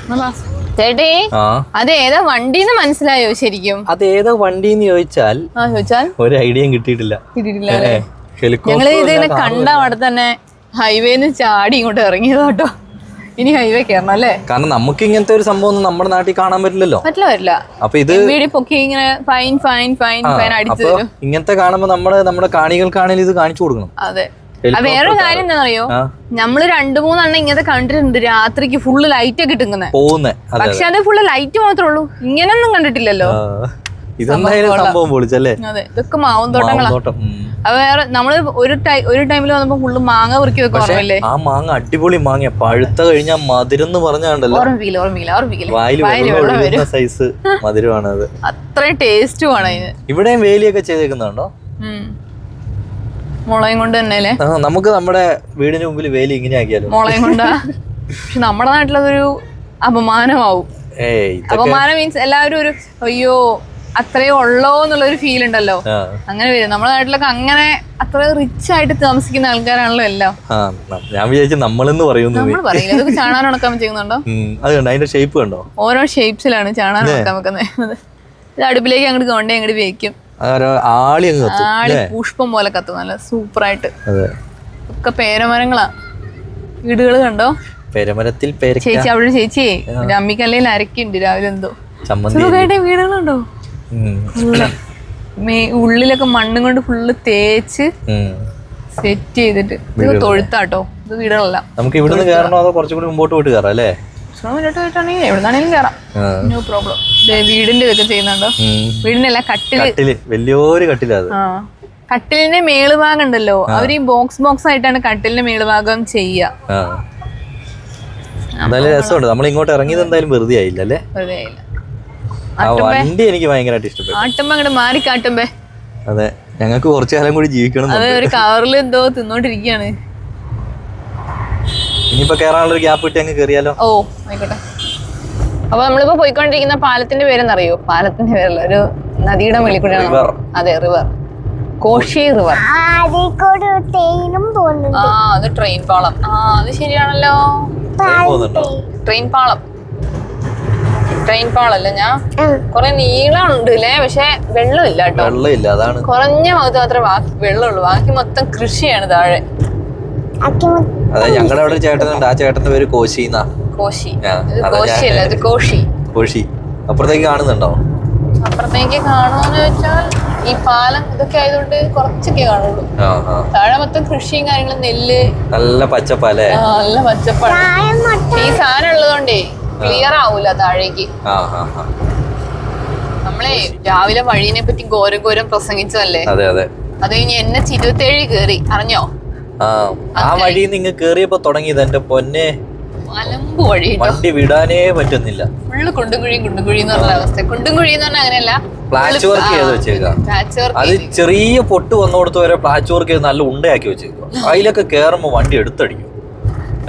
Speaker 2: ചേട്ടേ
Speaker 1: ആ.
Speaker 2: അത് ഏതാ വണ്ടിന്ന് മനസ്സിലായോ ശരിക്കും?
Speaker 1: അത് ഏതോ വണ്ടി എന്ന് ചോദിച്ചാൽ
Speaker 2: ആ ചോദിച്ചാൽ?
Speaker 1: ഒരു ഐഡിയയും കിട്ടിയിട്ടില്ല.
Speaker 2: ഇതിനെ കണ്ട അവിടെ തന്നെ ഹൈവേന്ന് ചാടി ഇങ്ങോട്ട് ഇറങ്ങിയത് കേട്ടോ. ഇനി ഹൈവേ കയറണം അല്ലേ?
Speaker 1: കാരണം നമുക്ക് ഇങ്ങനത്തെ ഒരു സംഭവം ഒന്നും നമ്മുടെ നാട്ടിൽ കാണാൻ പറ്റില്ലല്ലോ.
Speaker 2: പറ്റില്ല
Speaker 1: അപ്പൊ ഇത്
Speaker 2: പൊക്കി ഇങ്ങനെ ഫൈൻ ഫൈൻ ഫൈൻ ഫൈൻ അടിച്ചു
Speaker 1: ഇങ്ങനത്തെ കാണുമ്പോ നമ്മുടെ നമ്മുടെ കാണികൾക്കാണെങ്കിലും ഇത് കാണിച്ചു കൊടുക്കണം.
Speaker 2: അതെ. വേറൊരു കാര്യം എന്താണെന്നറിയോ?
Speaker 1: ആ.
Speaker 2: നമ്മൾ രണ്ടു മൂന്നെണ്ണം ഇങ്ങനത്തെ കണ്ടിട്ടുണ്ട് രാത്രിക്ക് ഫുള്ള് ലൈറ്റ് ഒക്കെ ഇട്ടുന്നത് പക്ഷെ അത്. ഫുള്ള് ലൈറ്റ് മാത്രമേ ഉള്ളൂ. ഇങ്ങനൊന്നും കണ്ടിട്ടില്ലല്ലോ.
Speaker 1: ഇതെന്തായാലും സംഭവം പൊളിച്ചല്ലേ?
Speaker 2: അതെ ഇതൊക്കെ മാവും വേറെ നമ്മൾ ഒരു ടൈ ഒരു ടൈമിൽ വന്നപ്പോ ഫുള്ള് മാങ്ങ പെറുക്കി ഓർമ്മയില്ലേ?
Speaker 1: ആ മാങ്ങ അടിപൊളി മാങ്ങ പഴുത്ത കഴിഞ്ഞാൽ മധുരം എന്ന് പറഞ്ഞാണ്ടല്ലോ സൈസ് മധുരമാണ് അത്.
Speaker 2: അത്രയും അതിന്.
Speaker 1: ഇവിടെയും വേലിയൊക്കെ ചെയ്തേക്കുന്നുണ്ടോ.
Speaker 2: മുളയും കൊണ്ട് തന്നെ
Speaker 1: നമുക്ക് നമ്മുടെ വീടിന് മുമ്പിൽ വേലി ഇങ്ങനെ ആക്കിയാലോ
Speaker 2: മുളയും കൊണ്ടാ? പക്ഷെ നമ്മുടെ നാട്ടിലതൊരു അപമാനമാവും. അപമാനം മീൻസ് എല്ലാവരും ഒരു അയ്യോ അത്രയോ ഉള്ളോ എന്നുള്ള ഒരു ഫീൽ ഉണ്ടല്ലോ അങ്ങനെ വരും. നമ്മുടെ നാട്ടിലൊക്കെ അങ്ങനെ അത്ര റിച്ച് ആയിട്ട് താമസിക്കുന്ന ആൾക്കാരാണല്ലോ എല്ലാം.
Speaker 1: ഞാൻ വിചാരിച്ചു നമ്മളെന്ന്
Speaker 2: നമ്മൾ പറയില്ല. അതൊക്കെ ചാണാൻ ഉണക്കാൻ ചെയ്യുന്നുണ്ടോ
Speaker 1: അത് കണ്ടോ? അതിന്റെ ഷേപ്പ് കണ്ടോ?
Speaker 2: ഓരോ ഷേപ്സിലാണ് ചാണാൻ ഉണക്കാൻ വെക്കുന്നത്. ഇത് അടുപ്പിലേക്ക് അങ്ങോട്ട് കൊണ്ടേ അങ്ങോട്ട്
Speaker 1: വെക്കും. ആളി
Speaker 2: ആളി പുഷ്പം പോലെ കത്തും. നല്ല സൂപ്പറായിട്ട്. ഒക്കെ പേരമരങ്ങളാ. വീടുകൾ കണ്ടോ?
Speaker 1: പേരമരത്തിൽ
Speaker 2: ചേച്ചി അവിടെ ചേച്ചിയെ അമ്മിക്കല്ലേ അമ്മിക്കല്ലയിൽ അരക്കുണ്ട് രാവിലെ എന്തോ. സുഖമായിട്ട് വീടുകളുണ്ടോ? ഉള്ളിലൊക്കെ മണ്ണും കൊണ്ട് ഫുള്ള് തേച്ച് സെറ്റ് ചെയ്തിട്ട്. ഇത് തൊഴുത്താട്ടോ. ഇത് വീടുകളല്ല.
Speaker 1: നമുക്ക് ഇവിടുന്ന് കയറണോ അതോ കുറച്ചും കൂടി മുമ്പോട്ട് പോയിട്ട് കയറാം അല്ലേ?
Speaker 2: മുന്നോട്ട് പോയിട്ടാണെങ്കിൽ എവിടുന്നാണെങ്കിലും കയറാം നോ പ്രോബ്ലം വീടിന്റെ ഇതൊക്കെ ചെയ്യുന്നുണ്ടോ? വീടിനല്ല
Speaker 1: കട്ടിൽ. വലിയൊരു കട്ടിലാ അത്.
Speaker 2: കട്ടിലിന്റെ മേളുഭാഗം ഉണ്ടല്ലോ അവർ ഈ ബോക്സ് ബോക്സ് ആയിട്ടാണ് കട്ടിലിന്റെ മേളുഭാഗം ചെയ്യുക.
Speaker 1: എന്തായാലും രസമുണ്ട്. നമ്മൾ ഇങ്ങോട്ട് ഇറങ്ങിയത് എന്തായാലും വെറുതെ ആയില്ല അല്ലേ?
Speaker 2: വെറുതെ ആയില്ല.
Speaker 1: വണ്ടി എനിക്ക് ഭയങ്കരമായിട്ട് ഇഷ്ടപ്പെട്ടു.
Speaker 2: ആട്ടുമ്പോ അങ്ങോട്ട് മാറി കാട്ടുമ്പേ.
Speaker 1: അതെ ഞങ്ങൾക്ക് കുറച്ചു കാലം കൂടി ജീവിക്കണം
Speaker 2: അത് ഒരു കവറിൽ എന്തോ തിന്നോണ്ടിരിക്കുകയാണ്
Speaker 1: ഇനിയിപ്പോ ഒരു ഗ്യാപ്പ് കിട്ടി അങ്ങ് കേറിയാലോ?
Speaker 2: ഓ ആയിക്കോട്ടെ. അപ്പൊ നമ്മളിപ്പോ പോയിക്കൊണ്ടിരിക്കുന്ന പാലത്തിന്റെ പേരെന്നറിയോ? പാലത്തിന്റെ പേരല്ല ഒരു നദിയുടെ മേളിൽ കൂടെയാണ് അതെ റിവർ കോഷി റിവർ ആ അത് ട്രെയിൻ പാളം. ആ അത് ശരിയാണല്ലോ.
Speaker 1: ട്രെയിൻ
Speaker 2: പാളം. ട്രെയിൻ പാളല്ല ഞാൻ. കൊറേ നീളമുണ്ട് അല്ലേ പക്ഷെ വെള്ളമില്ല കേട്ടോ.
Speaker 1: വെള്ളമില്ല അതാണ്.
Speaker 2: കുറഞ്ഞ ഭാഗത്ത് മാത്രമേ ബാക്കി വെള്ളമുള്ളൂ. ബാക്കി മൊത്തം കൃഷിയാണ് താഴെ.
Speaker 4: അക്കി
Speaker 1: അതെ ഞങ്ങളുടെ അവിടെ ചേട്ടനുണ്ട്. ആ ചേട്ടന്റെ പേര് കോശിന്നാ
Speaker 2: കോശി.
Speaker 1: ആ,
Speaker 2: ഇത് കോശി അല്ല ഇത് കോഷി.
Speaker 1: കോശി അപ്പുറത്തേക്ക് കാണുന്നുണ്ടോ?
Speaker 2: അപ്പുറത്തേക്ക് കാണുമെന്ന് വെച്ചാൽ ഈ പാലം ഇതൊക്കെ ആയതുകൊണ്ട് കുറച്ചൊക്കെ കാണുള്ളൂ. താഴെ മൊത്തം കൃഷിയും കാര്യങ്ങളും നെല്ല്.
Speaker 1: നല്ല പച്ചപ്പല്ലേ
Speaker 2: നല്ല പച്ചപ്പാണ്. ഈ സാധനം ഉള്ളതുകൊണ്ടേ ക്ലിയർ ആവൂല താഴേക്ക്. നമ്മളെ രാവിലെ വഴീനെ പറ്റി ഘോരം ഘോരം പ്രസംഗിച്ചതല്ലേ?
Speaker 1: അതെ അതെ.
Speaker 2: അത് കഴിഞ്ഞ് എന്നെ ഇരുപത്തേഴ് കേറി. അറിഞ്ഞോ?
Speaker 1: ആ വഴി നിങ്ങൾ കേറിയപ്പോ തുടങ്ങിയത് എന്റെ പൊന്നെ.
Speaker 2: മലമ്പ് വഴി
Speaker 1: വണ്ടി വിടാനേ പറ്റുന്നില്ല.
Speaker 2: ഫുള്ള് കുണ്ടും കുഴിയും കുണ്ടും കുഴി എന്ന് പറഞ്ഞ അവസ്ഥ. കുണ്ടും കുഴി എന്ന് പറഞ്ഞാൽ അങ്ങനെയല്ല.
Speaker 1: പ്ലാച്ച് വർക്ക് ചെയ്ത് വെച്ചേക്കാം. അത് ചെറിയ പൊട്ട് വന്നോടത്ത് വരെ പ്ലാച്ച് വർക്ക് ചെയ്ത് നല്ല ഉണ്ടയാക്കി വെച്ചേക്കുക അതിലൊക്കെ കേറുമ്പോ വണ്ടി എടുത്തടിക്കും.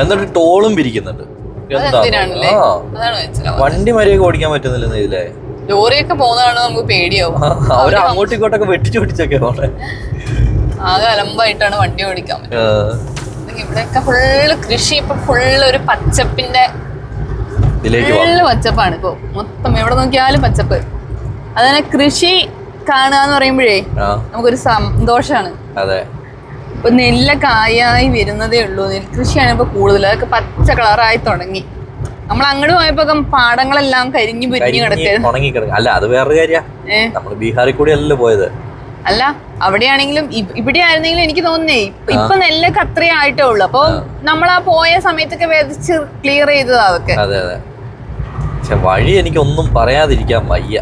Speaker 1: എന്നിട്ട് ടോളും പിരിക്കുന്നുണ്ട്. വണ്ടി മര്യാദ ഓടിക്കാൻ പറ്റുന്നില്ലെന്ന് ഇതിലെ
Speaker 2: ലോറിയൊക്കെ പോകുന്നതാണ് നമുക്ക് പേടിയാവും.
Speaker 1: അവർ അങ്ങോട്ടും ഇങ്ങോട്ടൊക്കെ വെട്ടിച്ചു പിടിച്ചൊക്കെ പോണെ.
Speaker 2: ആകെ അലമ്പായിട്ടാണ് വണ്ടി ഓടിക്കാൻ ഇവിടെയൊക്കെ ഫുള്ള് കൃഷി ഇപ്പൊ ഫുള്ള് ഒരു പച്ചപ്പിന്റെ ഫുള്ള് പച്ചപ്പാണ് ഇപ്പൊ. മൊത്തം എവിടെ നോക്കിയാലും പച്ചപ്പ്. അതന്നെ കൃഷി കാണുക എന്ന് പറയുമ്പോഴേ നമുക്കൊരു സന്തോഷാണ്.
Speaker 1: അതെ.
Speaker 2: ഇപ്പൊ നെല്ലൊക്കെ കായായി വരുന്നതേ ഉള്ളൂ. നെൽകൃഷിയാണ് ഇപ്പൊ കൂടുതൽ. അതൊക്കെ പച്ച കളറായി തുടങ്ങി. നമ്മൾ അങ്ങോട്ട് പോയപ്പോ പാടങ്ങളെല്ലാം കരിഞ്ഞു പൊരിഞ്ഞു കിടക്കുന്നു
Speaker 1: ഉണങ്ങി കിടക്കും അല്ല അത് വേറെ കാര്യ. നമ്മൾ ബീഹാറിൽ കൂടി അല്ലല്ലോ പോയത്.
Speaker 2: അല്ല അവിടെയാണെങ്കിലും ഇവിടെ ആയിരുന്നെങ്കിലും എനിക്ക് തോന്നുന്നേ ഇപ്പൊ- നെല്ലൊക്കെ അത്രേ ആയിട്ടേ ഉള്ളു. അപ്പൊ നമ്മൾ ആ പോയ സമയത്തൊക്കെ വേദിച്ച് ക്ലിയർ ചെയ്തതാ അതൊക്കെ.
Speaker 1: അതെ അതെ. പക്ഷെ വഴി എനിക്കൊന്നും പറയാതിരിക്കാൻ വയ്യ.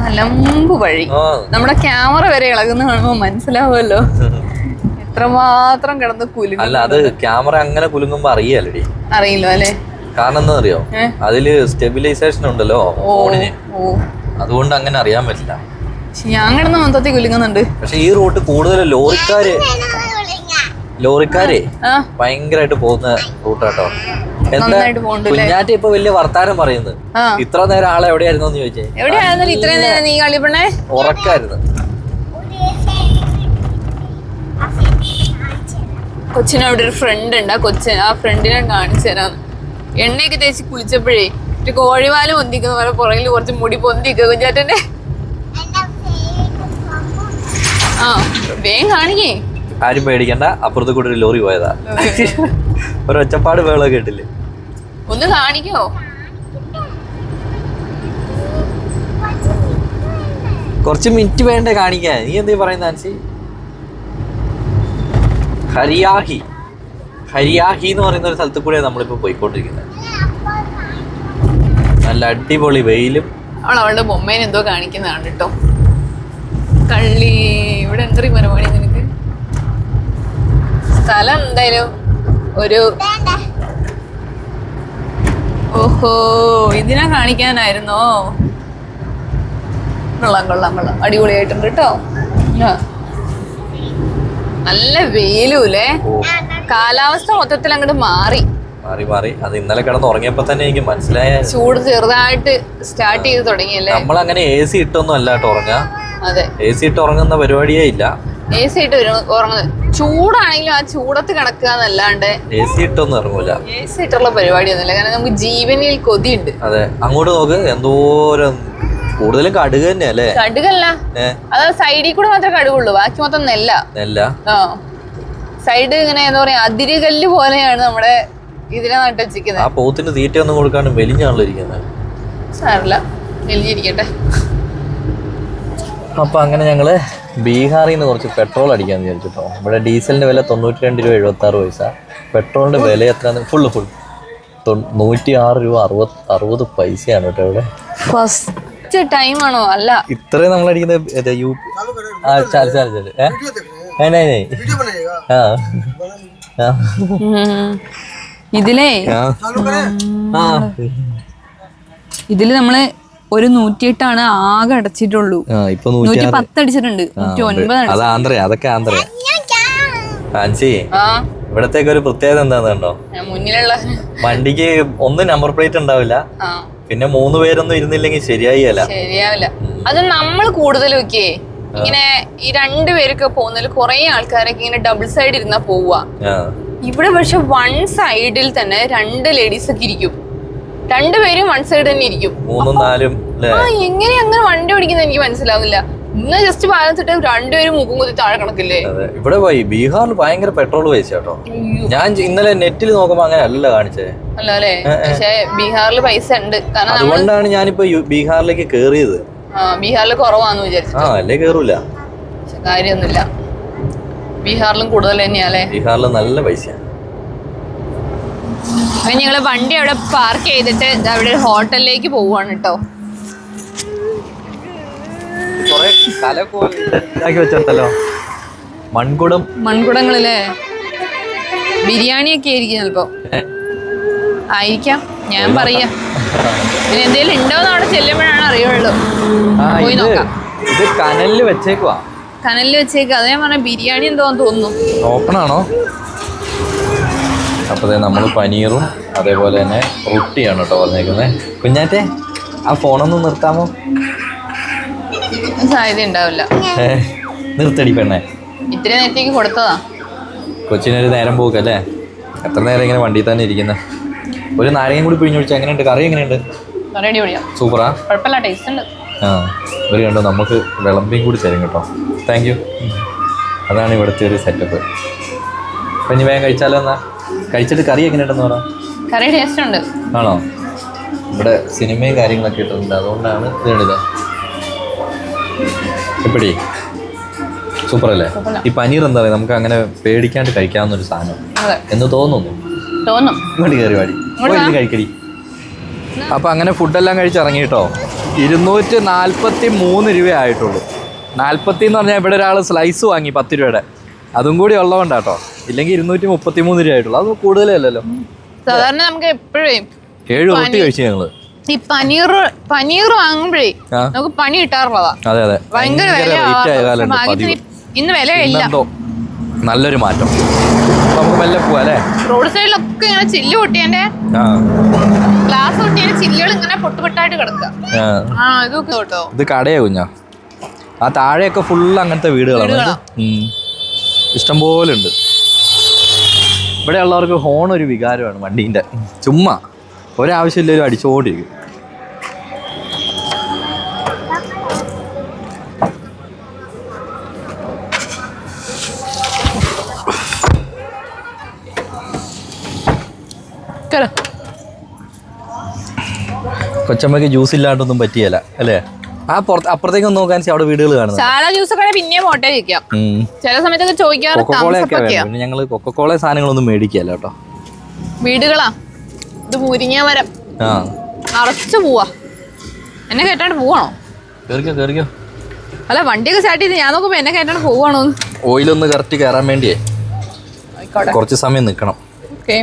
Speaker 2: അലമ്പ് വഴി. നമ്മുടെ ക്യാമറ വരെ ഇളകുന്ന കാണുമ്പോ മനസ്സിലാവുമല്ലോ. എത്രമാത്രം കിടന്ന് കുലുങ്ങും
Speaker 1: അല്ല അത് ക്യാമറ അങ്ങനെ കുലുങ്ങുമ്പോ അറിയാലടി.
Speaker 2: അറിയില്ല അല്ലെ?
Speaker 1: കാരണം എന്താ അറിയോ? അതിൽ സ്റ്റെബിലൈസേഷൻ ഉണ്ടല്ലോ
Speaker 2: ഓ
Speaker 1: അതുകൊണ്ട് അങ്ങനെ അറിയാൻ പറ്റില്ല.
Speaker 2: ഞാൻ കിടന്ന് മൊത്തത്തിൽ കുലുങ്ങുന്നുണ്ട്.
Speaker 1: പക്ഷെ ഈ റൂട്ട് കൂടുതൽ ലോറിക്കാര് ലോറിക്കാരെ
Speaker 2: ഭയങ്കരായിട്ട്
Speaker 1: ഭയങ്കരമായിട്ട് പോകുന്ന റൂട്ടാട്ടോ. എന്താ കുഞ്ഞാറ്റ ഇപ്പൊ വലിയ വർത്താനം പറയുന്നത്. ഇത്ര നേരം ആളെ എവിടെയായിരുന്നു ചോദിച്ചേ?
Speaker 2: എവിടെയായിരുന്നു ഇത്രയും നേരം നീ കളിപ്പണേ?
Speaker 1: ഉറക്കായിരുന്നു.
Speaker 2: കൊച്ചിന് അവിടെ ഒരു ഫ്രണ്ട് ഉണ്ട്. ആ കൊച്ചിന് ആ ഫ്രണ്ടിനെ കാണിച്ചു തരാം. എണ്ണയൊക്കെ തേച്ച് കുളിച്ചപ്പോഴേ ഒരു കോഴിവാല പൊന്തിക്കുന്ന. പോലെ പുറകിൽ കുറച്ച് മുടി പൊന്തിക്കുക കുഞ്ഞാറ്റന്റെ ആ വേഗം കാണിക്കേ.
Speaker 1: ആരും പേടിക്കണ്ട. അപ്പുറത്ത് കൂടെ ഒരു ലോറി പോയതാ. ഒരു ഒച്ചപ്പാട് വേള കേട്ടില്ലേ?
Speaker 2: ഒന്ന് കാണിക്കോ.
Speaker 1: കുറച്ച് മിനിറ്റ് വേണ്ടേ കാണിക്കാൻ? നീ എന്തേ പറയുന്ന ആൻസി ഹരിയാഹി. ഹരിയാഹി എന്ന് പറയുന്ന ഒരു സ്ഥലത്ത് കൂടെയാണ് നമ്മളിപ്പോൾ പോയിക്കൊണ്ടിരിക്കുന്നത്. നല്ല അടിപൊളി വെയിലും.
Speaker 2: അവൾ അവളുടെ ബൊമ്മേനെ എന്തോ കാണിക്കുന്നതാണ് കേട്ടോ. കള്ളി ഇവിടെ എന്തറി പരിപാടി നിനക്ക്? സ്ഥലം എന്തായാലും ഒരു ഓഹോ ഇതിനെ കാണിക്കാനായിരുന്നോ? കൊള്ളാം കൊള്ളാം കൊള്ളാം. അടിപൊളിയായിട്ടുണ്ട് കേട്ടോ. ആ. നല്ല വെയിലും അല്ലേ
Speaker 1: ഓ.
Speaker 2: കാലാവസ്ഥ മൊത്തത്തിൽ അങ്ങോട്ട് മാറി.
Speaker 1: മാറി മാറി. അത് ഇന്നലെ കിടന്ന് ഉറങ്ങിയപ്പോ തന്നെ എനിക്ക് മനസ്സിലായ
Speaker 2: ചൂട് ചെറുതായിട്ട് സ്റ്റാർട്ട് ചെയ്ത് തുടങ്ങിയല്ലേ?
Speaker 1: നമ്മൾ അങ്ങനെ എ സി ഇട്ടൊന്നും അല്ല കേട്ടോ ഉറങ്ങാ.
Speaker 2: അതെ.
Speaker 1: എ സി ഇട്ട് ഉറങ്ങുന്ന പരിപാടിയേ ഇല്ല.
Speaker 2: എ സി ഇട്ട് ഉറങ്ങുന്നത് ചൂടാണെങ്കിലും ആ ചൂടത്ത് കിടക്കുക എന്നല്ലാണ്ട്
Speaker 1: എ സി ഇട്ടൊന്നും ഇറങ്ങൂല.
Speaker 2: എ സി ഇട്ടുള്ള പരിപാടിയൊന്നുമില്ല. കാരണം നമുക്ക് ജീവനിൽ കൊതിയുണ്ട്.
Speaker 1: അതെ. അങ്ങോട്ട് നോക്ക്. എന്തോരം കൂടുതലും കടുക് തന്നെ അല്ലേ
Speaker 2: കടുകല്ല അത് സൈഡിൽ കൂടെ മാത്രമേ കടുകുള്ളൂ ബാക്കി മൊത്തം നെല്ല.
Speaker 1: നെല്ല?
Speaker 2: ആ. സൈഡ് ഇങ്ങനെ എന്താ പറയാ അതിരുകല്ല് പോലെയാണ് നമ്മുടെ ഇതിനെ നട്ട്
Speaker 1: ആ പോത്തിന് തീറ്റ ഒന്നും കൊടുക്കാണ്ട് മെലിഞ്ഞാണല്ലോ ഇരിക്കുന്നത്.
Speaker 2: സാറില്ല മെലിഞ്ഞിരിക്കട്ടെ.
Speaker 1: അപ്പൊ അങ്ങനെ ഞങ്ങൾ ബീഹാറിൽ നിന്ന് കുറച്ച് പെട്രോൾ അടിക്കാന്ന് വിചാരിച്ചിട്ടോ. ഇവിടെ ഡീസലിന്റെ വില തൊണ്ണൂറ്റി രണ്ട് രൂപ എഴുപത്തി ആറ് പൈസ പെട്രോളിന്റെ വില എത്ര ഫുള്ള് ഫുൾ നൂറ്റി ആറ് രൂപ അറുപത് അറുപത് പൈസയാണ് കേട്ടോ ഇവിടെ.
Speaker 2: ഫസ്റ്റ് ടൈം ആണോ? അല്ല.
Speaker 1: ഇത്രയും നമ്മൾ അടിക്കുന്നത് ഏതാ യു ആ ചാൽ ചാൽ ചാൽ. ഏ? ഏ, നേ, നേ. ആ. ആ.
Speaker 2: ഉം. ഇതിലേ? ഇതിൽ നമ്മൾ ഒരു നൂറ്റിയെട്ടാണ് ആകെ അടച്ചിട്ടുള്ളൂ.
Speaker 1: ഇപ്പൊ നൂറ്റി
Speaker 2: നൂറ്റി പത്ത് അടിച്ചിട്ടുണ്ട്. നൂറ്റി ഒൻപത്
Speaker 1: ആന്ധ്ര അതൊക്കെ ആന്ധ്ര ഫാൻസി ഇവിടത്തേക്ക് ഒരു പ്രത്യേകത
Speaker 2: എന്താണെന്നുണ്ടോ മുന്നിലുള്ള
Speaker 1: വണ്ടിക്ക് ഒന്ന് നമ്പർ പ്ലേറ്റ് ഉണ്ടാവില്ല. പിന്നെ മൂന്ന് പേരൊന്നും ഇരുന്നില്ലെങ്കിൽ ശരിയായില്ല.
Speaker 2: ശരിയാവില്ല. അത് നമ്മൾ കൂടുതൽ ഒക്കെ ഇങ്ങനെ ഈ രണ്ടുപേരൊക്കെ പോകുന്നതിൽ കുറെ ആൾക്കാരൊക്കെ ഇങ്ങനെ ഡബിൾ സൈഡ് ഇരുന്നാ പോവുക. ഇവിടെ പക്ഷെ വൺ സൈഡിൽ തന്നെ രണ്ട് ലേഡീസ് ഒക്കെ ഇരിക്കും. രണ്ടുപേരും വൺ സൈഡ് തന്നെ ഇരിക്കും.
Speaker 1: മൂന്നും നാലും
Speaker 2: ആ എങ്ങനെ അങ്ങനെ വണ്ടി ഓടിക്കുന്നത് എനിക്ക് മനസ്സിലാവുന്നില്ല ഇന്ന് ജസ്റ്റ് ബാലൻസ് ഇട്ട് രണ്ടുപേരും മുഖം കുത്തി താഴെ കണക്കില്ലേ
Speaker 1: ഇവിടെ പോയി. ബീഹാറിൽ ഭയങ്കര പെട്രോൾ പൈസ കേട്ടോ ഞാൻ ഇന്നലെ നെറ്റിൽ നോക്കുമ്പോ അങ്ങനെ അല്ല കാണിച്ചേ
Speaker 2: അല്ല പക്ഷെ ബീഹാറിൽ പൈസ ഉണ്ട്. കാരണം
Speaker 1: അതുകൊണ്ടാണ് ഞാനിപ്പോ ബീഹാറിലേക്ക് കേറിയത്.
Speaker 2: ബീഹാറിൽ കുറവാന്ന് വിചാരിച്ചു
Speaker 1: ആ അല്ലേ കേറൂല.
Speaker 2: കാര്യൊന്നുമില്ല കാര്യമൊന്നുമില്ല. ബീഹാറിലും കൂടുതൽ തന്നെയാലേ
Speaker 1: ബീഹാറിൽ നല്ല പൈസ
Speaker 2: ഞങ്ങൾ വണ്ടി അവിടെ പാർക്ക് ചെയ്തിട്ട് അവിടെ ഹോട്ടലിലേക്ക് പോവാണ് കേട്ടോ
Speaker 1: ഇതാക്കി മൺകുടം.
Speaker 2: മൺകുടങ്ങളിലെ ബിരിയാണി ഒക്കെ ആയിരിക്കും ചിലപ്പോ. ആയിരിക്കാം. ഞാൻ പറയാ. ഇനി എന്തെങ്കിലും ഉണ്ടോന്ന് അവിടെ ചെല്ലുമ്പോഴാണ് അറിയുള്ളൂ. പോയി നോക്കാം.
Speaker 1: ഇത് കനലിൽ വെച്ചേക്കുവാ.
Speaker 2: കനലിൽ വെച്ചേക്ക് അതേ പറഞ്ഞ ബിരിയാണി എന്തോന്ന് തോന്നുന്നു.
Speaker 1: ഓപ്പൺ ആണോ? അപ്പോൾ നമ്മൾ പനീറും അതേപോലെ തന്നെ റൊട്ടിയാണ് കേട്ടോ പറഞ്ഞേക്കുന്നത് കുഞ്ഞാറ്റെ ആ ഫോണൊന്ന് നിർത്താമോ?
Speaker 2: സാധ്യത ഉണ്ടാവില്ല
Speaker 1: നിർത്തടി പെണ്ണെ.
Speaker 2: ഇത്ര നേരത്തേക്ക് കൊടുത്തതാ.
Speaker 1: കൊച്ചിനൊരു നേരം പോക്കല്ലേ? എത്ര നേരം ഇങ്ങനെ വണ്ടിയിൽ തന്നെ ഇരിക്കുന്ന? ഒരു നാരങ്ങയും കൂടി പിഴിഞ്ഞു എങ്ങനെ എങ്ങനെയുണ്ട്? കറി എങ്ങനെയുണ്ട്?
Speaker 2: വളരെ അടിപൊളിയാ.
Speaker 1: സൂപ്പറാ?
Speaker 2: കുഴപ്പമില്ല ടേസ്റ്റ് ഉണ്ട്.
Speaker 1: ആ ഒരു കണ്ടോ നമുക്ക് വിളമ്പിയും കൂടി തരും കേട്ടോ. താങ്ക് യു അതാണ് ഇവിടുത്തെ ഒരു സെറ്റപ്പ് അപ്പം ഇനി വേഗം കഴിച്ചാലോ എന്നാ? കഴിച്ചിട്ട് കറി എങ്ങനെയുണ്ടെന്ന് പറ.
Speaker 2: കറി ടേസ്റ്റ് ഉണ്ട്.
Speaker 1: ആണോ? ഇവിടെ സിനിമയും കാര്യങ്ങളൊക്കെ ഇട്ടിട്ടുണ്ട്. അതുകൊണ്ടാണ് ഇതുണ്ടത് എപ്പടി? സൂപ്പർ അല്ലേ ഈ പനീർ എന്താ പറയുക? നമുക്ക് അങ്ങനെ പേടിക്കാണ്ട് കഴിക്കാവുന്ന ഒരു സാധനം എന്ന് തോന്നുന്നു.
Speaker 2: തോന്നും.
Speaker 1: ഇങ്ങോട്ട് കയറി വാടി. കഴിക്കടി. അപ്പൊ അങ്ങനെ ഫുഡെല്ലാം കഴിച്ച് ഇറങ്ങി കേട്ടോ. ഇരുന്നൂറ്റി നാൽപ്പത്തി മൂന്ന് രൂപ ആയിട്ടുള്ളൂ. നാൽപ്പത്തി എന്ന് പറഞ്ഞാൽ ഇവിടെ ഒരാൾ സ്ലൈസ് വാങ്ങി പത്ത് രൂപയുടെ. അതും കൂടി ഉള്ളതുകൊണ്ടാട്ടോ ഇല്ലെങ്കിൽ ഇരുന്നൂറ്റി മുപ്പത്തി മൂന്ന് രൂപ ആയിട്ടുള്ളൂ. അത് കൂടുതലല്ലല്ലോ.
Speaker 2: സാധാരണ നമുക്ക് എപ്പോഴും
Speaker 1: ഏഴ് റൊട്ടി കഴിച്ചു ഞങ്ങൾ.
Speaker 2: ഈ പനീർ പനീർ വാങ്ങുമ്പോഴേ നമുക്ക് പണി കിട്ടാറുള്ളതാ.
Speaker 1: അതെ അതെ.
Speaker 2: ഭയങ്കര വില ഇന്ന്
Speaker 1: നല്ലൊരു മാറ്റം. നമുക്ക് മെല്ലെ പോവാ അല്ലേ
Speaker 2: റോഡ് സൈഡിലൊക്കെ ഇങ്ങനെ ചില്ല് പൊട്ടിയതിന്റെ ഗ്ലാസ് പൊട്ടിയതിന്റെ ചില്ലുകൾ ഇങ്ങനെ പൊട്ടുപൊട്ടായിട്ട് കിടക്കുക.
Speaker 1: ആ.
Speaker 2: ആ ഇതൊക്കെ കേട്ടോ.
Speaker 1: ഇത് കടയാ കുഞ്ഞാ. ആ താഴെയൊക്കെ ഫുള്ള് അങ്ങനത്തെ വീടുകളാണ്. ഇഷ്ടംപോലെ ഉണ്ട്. ഇവിടെയുള്ളവർക്ക് ഹോൺ ഒരു വികാരമാണ് വണ്ടീന്റെ. ചുമ്മാ. ഒരാവശ്യമില്ലൊരു അടിച്ചോണ്ടിരിക്കും. കൊച്ചമ്മക്ക് ജ്യൂസ് ഇല്ലാണ്ടൊന്നും പറ്റിയല്ല അല്ലേ? ആ പുറത്ത് അപ്പുറത്തേക്ക് ഒന്ന് നോക്കാൻ അവിടെ വീടുകൾ കാണുന്നത്
Speaker 2: സാധാ ജ്യൂസ് ഒക്കെ പിന്നെ ഇരിക്കാം. ചില സമയത്തൊക്കെ ചോദിക്കാറ്
Speaker 1: ഞങ്ങൾ കൊക്കക്കോള സാധനങ്ങളൊന്നും മേടിക്കല്ല കേട്ടോ.
Speaker 2: വീടുകളാ? ഇത് മുരിങ്ങ മരം.
Speaker 1: ആ.
Speaker 2: അറച്ചു പോവാ. എന്നെ കേട്ടാണ്ട് പോവാണോ?
Speaker 1: കേറിക്കോ കേറിക്കോ.
Speaker 2: അല്ല വണ്ടിയൊക്കെ സ്റ്റാർട്ട് ചെയ്ത് ഞാൻ നോക്കുമ്പോ എന്നെ കേട്ടാണ്ട് പോവാണോ?
Speaker 1: ഓയിലൊന്ന് കറക്റ്റ് കയറാൻ വേണ്ടിയേ. കുറച്ച് സമയം നിൽക്കണം
Speaker 2: ഓക്കെ.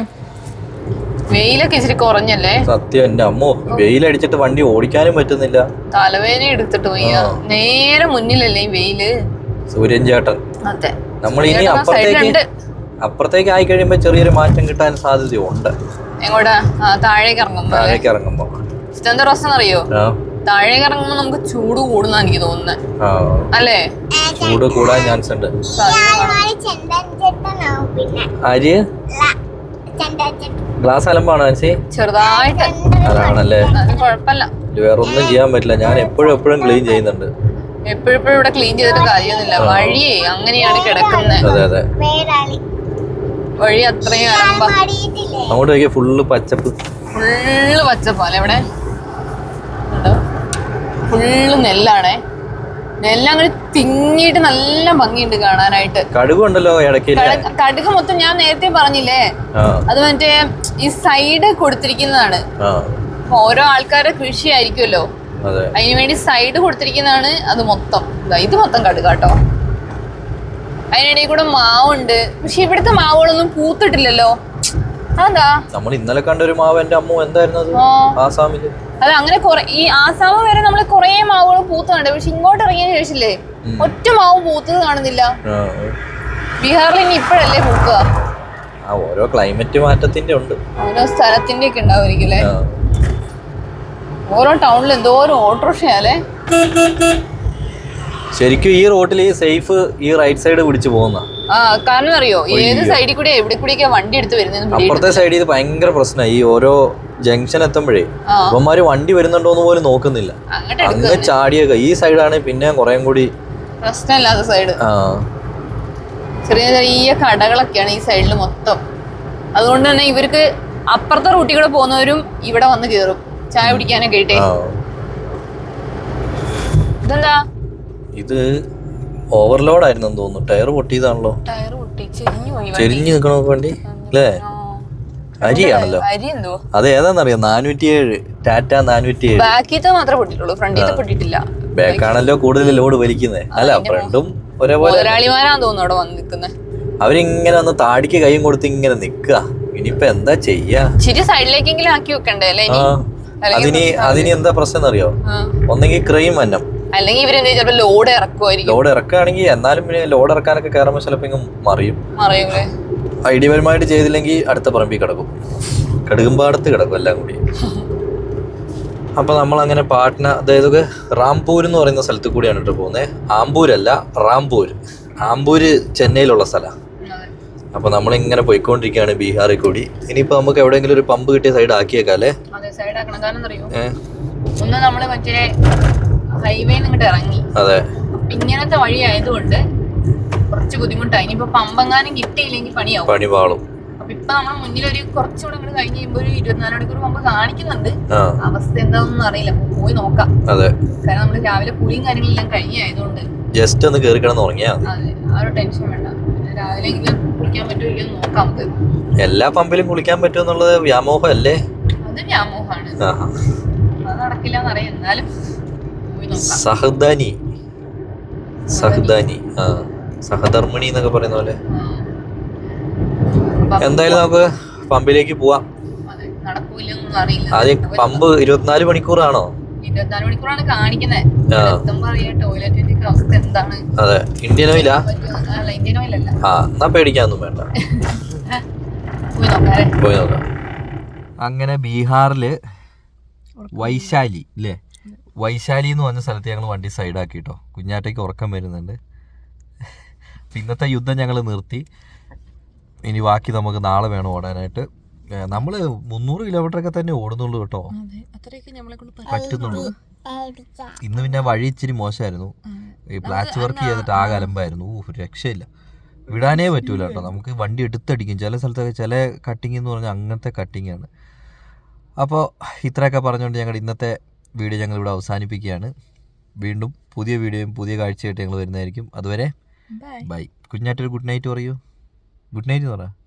Speaker 2: വെയിലൊക്കെ ഇച്ചിരി കുറഞ്ഞല്ലേ?
Speaker 1: സത്യം എന്റെ അമ്മോ വെയിലടിച്ചിട്ട് വണ്ടി ഓടിക്കാനും പറ്റുന്നില്ല.
Speaker 2: തലവേദന എടുത്തിട്ട് വയ്യ നേരെ മുന്നിലല്ലേ ഈ വെയിൽ?
Speaker 1: സൂര്യൻ ചേട്ടൻ.
Speaker 2: അതെ.
Speaker 1: നമ്മൾ ഇനി അപ്പുറത്തേക്ക് അപ്പുറത്തേക്ക് ആയി കഴിയുമ്പോ ചെറിയൊരു മാറ്റം കിട്ടാൻ സാധ്യതയുണ്ട്.
Speaker 2: എങ്ങോട്ടാ? ആ താഴേക്ക് ഇറങ്ങുമ്പോ
Speaker 1: താഴേക്ക് ഇറങ്ങുമ്പോൾ
Speaker 2: എന്താ പ്രശ്നം അറിയോ
Speaker 1: ആ.
Speaker 2: താഴേക്ക് ഇറങ്ങുമ്പോ നമുക്ക് ചൂട് കൂടുന്ന എനിക്ക് തോന്നുന്നത് അല്ലേ?
Speaker 1: ചൂട് കൂടാൻ ചാൻസ് ഉണ്ട് ഗ്ലാസ് അലമ്പാണോ ആൻസി?
Speaker 2: ചെറുതായിട്ട്.
Speaker 1: അതാണല്ലേ.
Speaker 2: അത് കുഴപ്പമില്ല.
Speaker 1: ഇതിൽ വേറെ ഒന്നും ചെയ്യാൻ പറ്റില്ല. ഞാൻ എപ്പോഴും എപ്പോഴും ക്ലീൻ ചെയ്യുന്നുണ്ട്.
Speaker 2: എപ്പോഴും ഇവിടെ ക്ലീൻ ചെയ്തിട്ട് കാര്യമൊന്നുമില്ല. വഴിയേ അങ്ങനെയാണ് കിടക്കുന്നത്
Speaker 1: അതെ അതെ.
Speaker 2: വഴി അത്രയും അലമ്പ
Speaker 1: അങ്ങോട്ട് നോക്കിയാൽ ഫുള്ള് പച്ചപ്പ്.
Speaker 2: ഫുള്ള് പച്ചപ്പാല ഇവിടെ? ഫുള്ള് നെല്ലാണേ. നെല്ലങ്ങനെ തിങ്ങിയിട്ട് നല്ല ഭംഗിയുണ്ട് കാണാനായിട്ട്.
Speaker 1: കടുക് ഉണ്ടല്ലോ
Speaker 2: ഇടയ്ക്ക് കടുക് മൊത്തം ഞാൻ നേരത്തെ പറഞ്ഞില്ലേ?
Speaker 1: ആ.
Speaker 2: അത് മറ്റേ ഈ സൈഡ് കൊടുത്തിരിക്കുന്നതാണ്.
Speaker 1: ആ.
Speaker 2: ഓരോ ആൾക്കാരുടെ കൃഷി ആയിരിക്കുമല്ലോ
Speaker 1: അതെ.
Speaker 2: അതിന് വേണ്ടി സൈഡ് കൊടുത്തിരിക്കുന്നതാണ് അത് മൊത്തം. ഇത് മൊത്തം കടുക കേട്ടോ അതിനിടയിൽ കൂടെ മാവുണ്ട്. പക്ഷെ ഇവിടുത്തെ മാവുകളൊന്നും പൂത്തിട്ടില്ലല്ലോ. അതാ
Speaker 1: നമ്മൾ ഇന്നലെ കണ്ട ഒരു മാവ് എന്റെ അമ്മ എന്തായിരുന്നു ആസാമിൽ.
Speaker 2: അത് അങ്ങനെ കുറെ ഈ ആസാമ് വരെ നമ്മൾ കുറെ മാവുകൾ പൂത്ത് കണ്ടു പക്ഷെ ഇങ്ങോട്ട് ഇറങ്ങിയ ശേഷില്ലേ ഒറ്റ മാവ് പൂത്തത് കാണുന്നില്ല. ബീഹാറിൽ ഇനി ഇപ്പോഴല്ലേ പൂക്കുക?
Speaker 1: ഓരോ ക്ലൈമറ്റ് മാറ്റത്തിന്റെ ഉണ്ട്.
Speaker 2: ഓരോ സ്ഥലത്തിന്റെ ഒക്കെ ഉണ്ടാവുമായിരിക്കും. ഓരോ ടൗണിൽ എന്തോരം ഓട്ടോറിക്ഷയാലേ
Speaker 1: ശരിക്കും ഈ റോട്ടിൽ സേഫ് ഈ റൈറ്റ് സൈഡ് പിടിച്ചു പോകുന്ന.
Speaker 2: കാരണം അറിയോ? ഏത് സൈഡിൽ കൂടെ എവിടെ കൂടിയൊക്കെ വണ്ടി എടുത്ത് വരുന്നത്
Speaker 1: അപ്പുറത്തെ സൈഡിൽ ഇത് ഭയങ്കര പ്രശ്നമാണ് ഈ ഓരോ ജംഗ്ഷൻ എത്തുമ്പോഴേ അപ്പന്മാര് വണ്ടി വരുന്നുണ്ടോന്ന് പോലും നോക്കുന്നില്ല. അങ്ങ് ചാടിയൊക്കെ. ഈ സൈഡാണ് പിന്നെ കുറേം കൂടി.
Speaker 2: പ്രശ്നമില്ലാത്ത സൈഡ് ചെറിയ ചെറിയ കടകളൊക്കെയാണ് ഈ സൈഡിൽ മൊത്തം. അതുകൊണ്ട് തന്നെ ഇവർക്ക് അപ്പുറത്തെ റൂട്ടിൽ കൂടെ പോകുന്നവരും ഇവിടെ വന്ന് കയറും ചായ പിടിക്കാനൊക്കെ
Speaker 1: ആ.
Speaker 2: ഇതെന്താ?
Speaker 1: ഇത് ഓവർലോഡ് ആയിരുന്നു തോന്നുന്നു. ടയർ പൊട്ടിയതാണല്ലോ.
Speaker 2: ടയർ പൊട്ടി ചെരിഞ്ഞു പോയി വണ്ടി.
Speaker 1: ചെരിഞ്ഞു നിൽക്കണോ വണ്ടി? അല്ലേ. അരിയാണല്ലോ. അത് ഏതാന്നറിയാം? നാനൂറ്റി ഏഴ് ടാറ്റ നാനൂറ്റി ഏഴ്
Speaker 2: ബാക്കിത്തെ മാത്രമേ പൊട്ടിട്ടുള്ളൂ ഫ്രണ്ടിത്തെ പൊട്ടിയിട്ടില്ല.
Speaker 1: ബാക്കാണല്ലോ കൂടുതൽ ലോഡ് വലിക്കുന്നേ. അല്ല ഫ്രണ്ടും ഒരേപോലെ
Speaker 2: മുതലാളിമാരാന്ന് തോന്നുന്നു അവിടെ വന്ന് നിൽക്കുന്നത്
Speaker 1: അവരിങ്ങനെ ഒന്ന് താടിക്ക് കൈയും കൊടുത്ത് ഇങ്ങനെ നിക്കുക ഇനിയിപ്പോ എന്താ ചെയ്യാ?
Speaker 2: ചിരി സൈഡിലേക്കെങ്കിലും ആക്കി വെക്കണ്ടേ
Speaker 1: അതിന് അതിന് എന്താ പ്രശ്നം അറിയോ. ഒന്നെങ്കിൽ ക്രെയിം വന്നം.
Speaker 2: അല്ലെങ്കിൽ ഇവർ ചിലപ്പോ ലോഡ് ഇറക്കുമായിരിക്കും.
Speaker 1: ലോഡ് ഇറക്കുകയാണെങ്കിൽ എന്നാലും പിന്നെ ലോഡ് ഇറക്കാനൊക്കെ കയറുമ്പോൾ ചിലപ്പോൾ ഇങ്ങ് മറിയും.
Speaker 2: അറിയൂലേ
Speaker 1: ഐഡിയപരമായിട്ട് ചെയ്തില്ലെങ്കിൽ അടുത്ത പറമ്പിൽ കിടക്കും. കടുകുമ്പാടത്ത് കിടക്കും എല്ലാം കൂടി. അപ്പൊ നമ്മൾ അങ്ങനെ പാട്ന അതായത് റാംപൂർ എന്ന് പറയുന്ന സ്ഥലത്ത് കൂടിയാണ് കേട്ടോ പോകുന്നത്. ആംബൂരല്ല റാംപൂർ ആംബൂര് ചെന്നൈയിലുള്ള സ്ഥലമാണ് അപ്പൊ നമ്മളിങ്ങനെ പോയിക്കൊണ്ടിരിക്കുകയാണ് ബീഹാറിൽ കൂടി. ഇനിയിപ്പോ നമുക്ക് എവിടെയെങ്കിലും ഒരു പമ്പ് കിട്ടിയ സൈഡ് ആക്കിയേക്കാം അല്ലേ
Speaker 2: അതെ സൈഡ് ആക്കണം. കാരണം അറിയോ?
Speaker 1: ഏഹ്
Speaker 2: ഒന്ന് നമ്മൾ മറ്റേ ഹൈവേ ഇങ്ങോട്ട് ഇറങ്ങി.
Speaker 1: അതെ.
Speaker 2: ഇങ്ങനത്തെ വഴി ആയതുകൊണ്ട് കുറച്ച് ബുദ്ധിമുട്ടായി. ഇനിയിപ്പോ പമ്പങ്ങാനും കിട്ടിയില്ലെങ്കിൽ പണിയാവും.
Speaker 1: പണി പാളും.
Speaker 2: അപ്പൊ ഇപ്പൊ നമ്മൾ മുന്നിൽ ഒരു കുറച്ചുകൂടെ ഇങ്ങോട്ട് കഴിഞ്ഞ് കഴിയുമ്പോ ഒരു ഇരുപത്തിനാല് മണിക്കൂർ പമ്പ് കാണിക്കുന്നുണ്ട്. അവസ്ഥ എന്താണെന്നൊന്നും അറിയില്ല. പോയി നോക്കാം.
Speaker 1: അതെ.
Speaker 2: കാരണം നമ്മൾ രാവിലെ പുളിയും കാര്യങ്ങളെല്ലാം കഴിഞ്ഞായതുകൊണ്ട്
Speaker 1: ജസ്റ്റ് ഒന്ന് കേറി കിടന്ന് ഉറങ്ങിയാ
Speaker 2: അതെ. ആ ഒരു ടെൻഷൻ വേണ്ട. രാവിലെ എങ്കിലും കുളിക്കാൻ പറ്റുമോ നോക്കാം നമുക്ക്.
Speaker 1: എല്ലാ പമ്പിലും കുളിക്കാൻ പറ്റുമെന്നുള്ളത് വ്യാമോഹം അല്ലേ
Speaker 2: അത് വ്യാമോഹമാണ്. അത് നടക്കില്ല എന്നറിയാം എന്നാലും
Speaker 1: സഹദാനി. സഹദാനി. ആ സഹധർമ്മിണി എന്നൊക്കെ പറയുന്ന പോലെ. എന്തായാലും നമുക്ക് പമ്പിലേക്ക് പോവാം.
Speaker 2: അതെ നടക്കൂലെന്നൊന്നും അറിയില്ല.
Speaker 1: ആദ്യം പമ്പ് ഇരുപത്തിനാല് മണിക്കൂറാണോ? അതെ ഇന്ത്യൻ ഓയിലാ?
Speaker 2: അല്ല ഇന്ത്യൻ ഓയിലല്ല.
Speaker 1: ആ എന്നാ പേടിക്കാന്നും വേണ്ട.
Speaker 2: പോയി
Speaker 1: നോക്കാം. അങ്ങനെ ബീഹാറിൽ വൈശാലി അല്ലേ വൈശാലി എന്ന് പറഞ്ഞ സ്ഥലത്ത് ഞങ്ങൾ വണ്ടി സൈഡാക്കി കേട്ടോ കുഞ്ഞാട്ടേക്ക് ഉറക്കം വരുന്നുണ്ട്. ഇന്നത്തെ യുദ്ധം ഞങ്ങൾ നിർത്തി. ഇനി ബാക്കി നമുക്ക് നാളെ വേണം ഓടാനായിട്ട്. നമ്മൾ മുന്നൂറ് കിലോമീറ്റർ ഒക്കെ തന്നെ ഓടുന്നുള്ളൂ കേട്ടോ. പറ്റുന്നുള്ളൂ. ഇന്ന് പിന്നെ വഴി ഇച്ചിരി മോശമായിരുന്നു. ഈ പ്ലാച്ച് വർക്ക് ചെയ്തിട്ട് ആകെ അലമ്പായിരുന്നു. രക്ഷയില്ല. വിടാനേ പറ്റൂല കേട്ടോ. നമുക്ക് വണ്ടി എടുത്തടിക്കും. ചില സ്ഥലത്തൊക്കെ ചില കട്ടിങ് എന്ന് പറഞ്ഞാൽ അങ്ങനത്തെ കട്ടിങ് ആണ്. അപ്പോൾ ഇത്രയൊക്കെ പറഞ്ഞുകൊണ്ട് ഞങ്ങളുടെ ഇന്നത്തെ വീഡിയോ ഞങ്ങൾ ഇവിടെ അവസാനിപ്പിക്കുകയാണ്. വീണ്ടും പുതിയ വീഡിയോയും പുതിയ കാഴ്ചയായിട്ട് ഞങ്ങൾ വരുന്നതായിരിക്കും. അതുവരെ ബൈ. കുഞ്ഞാറ്റൊരു ഗുഡ് നൈറ്റ് പറയൂ. ഗുഡ് നൈറ്റ് എന്ന് പറ.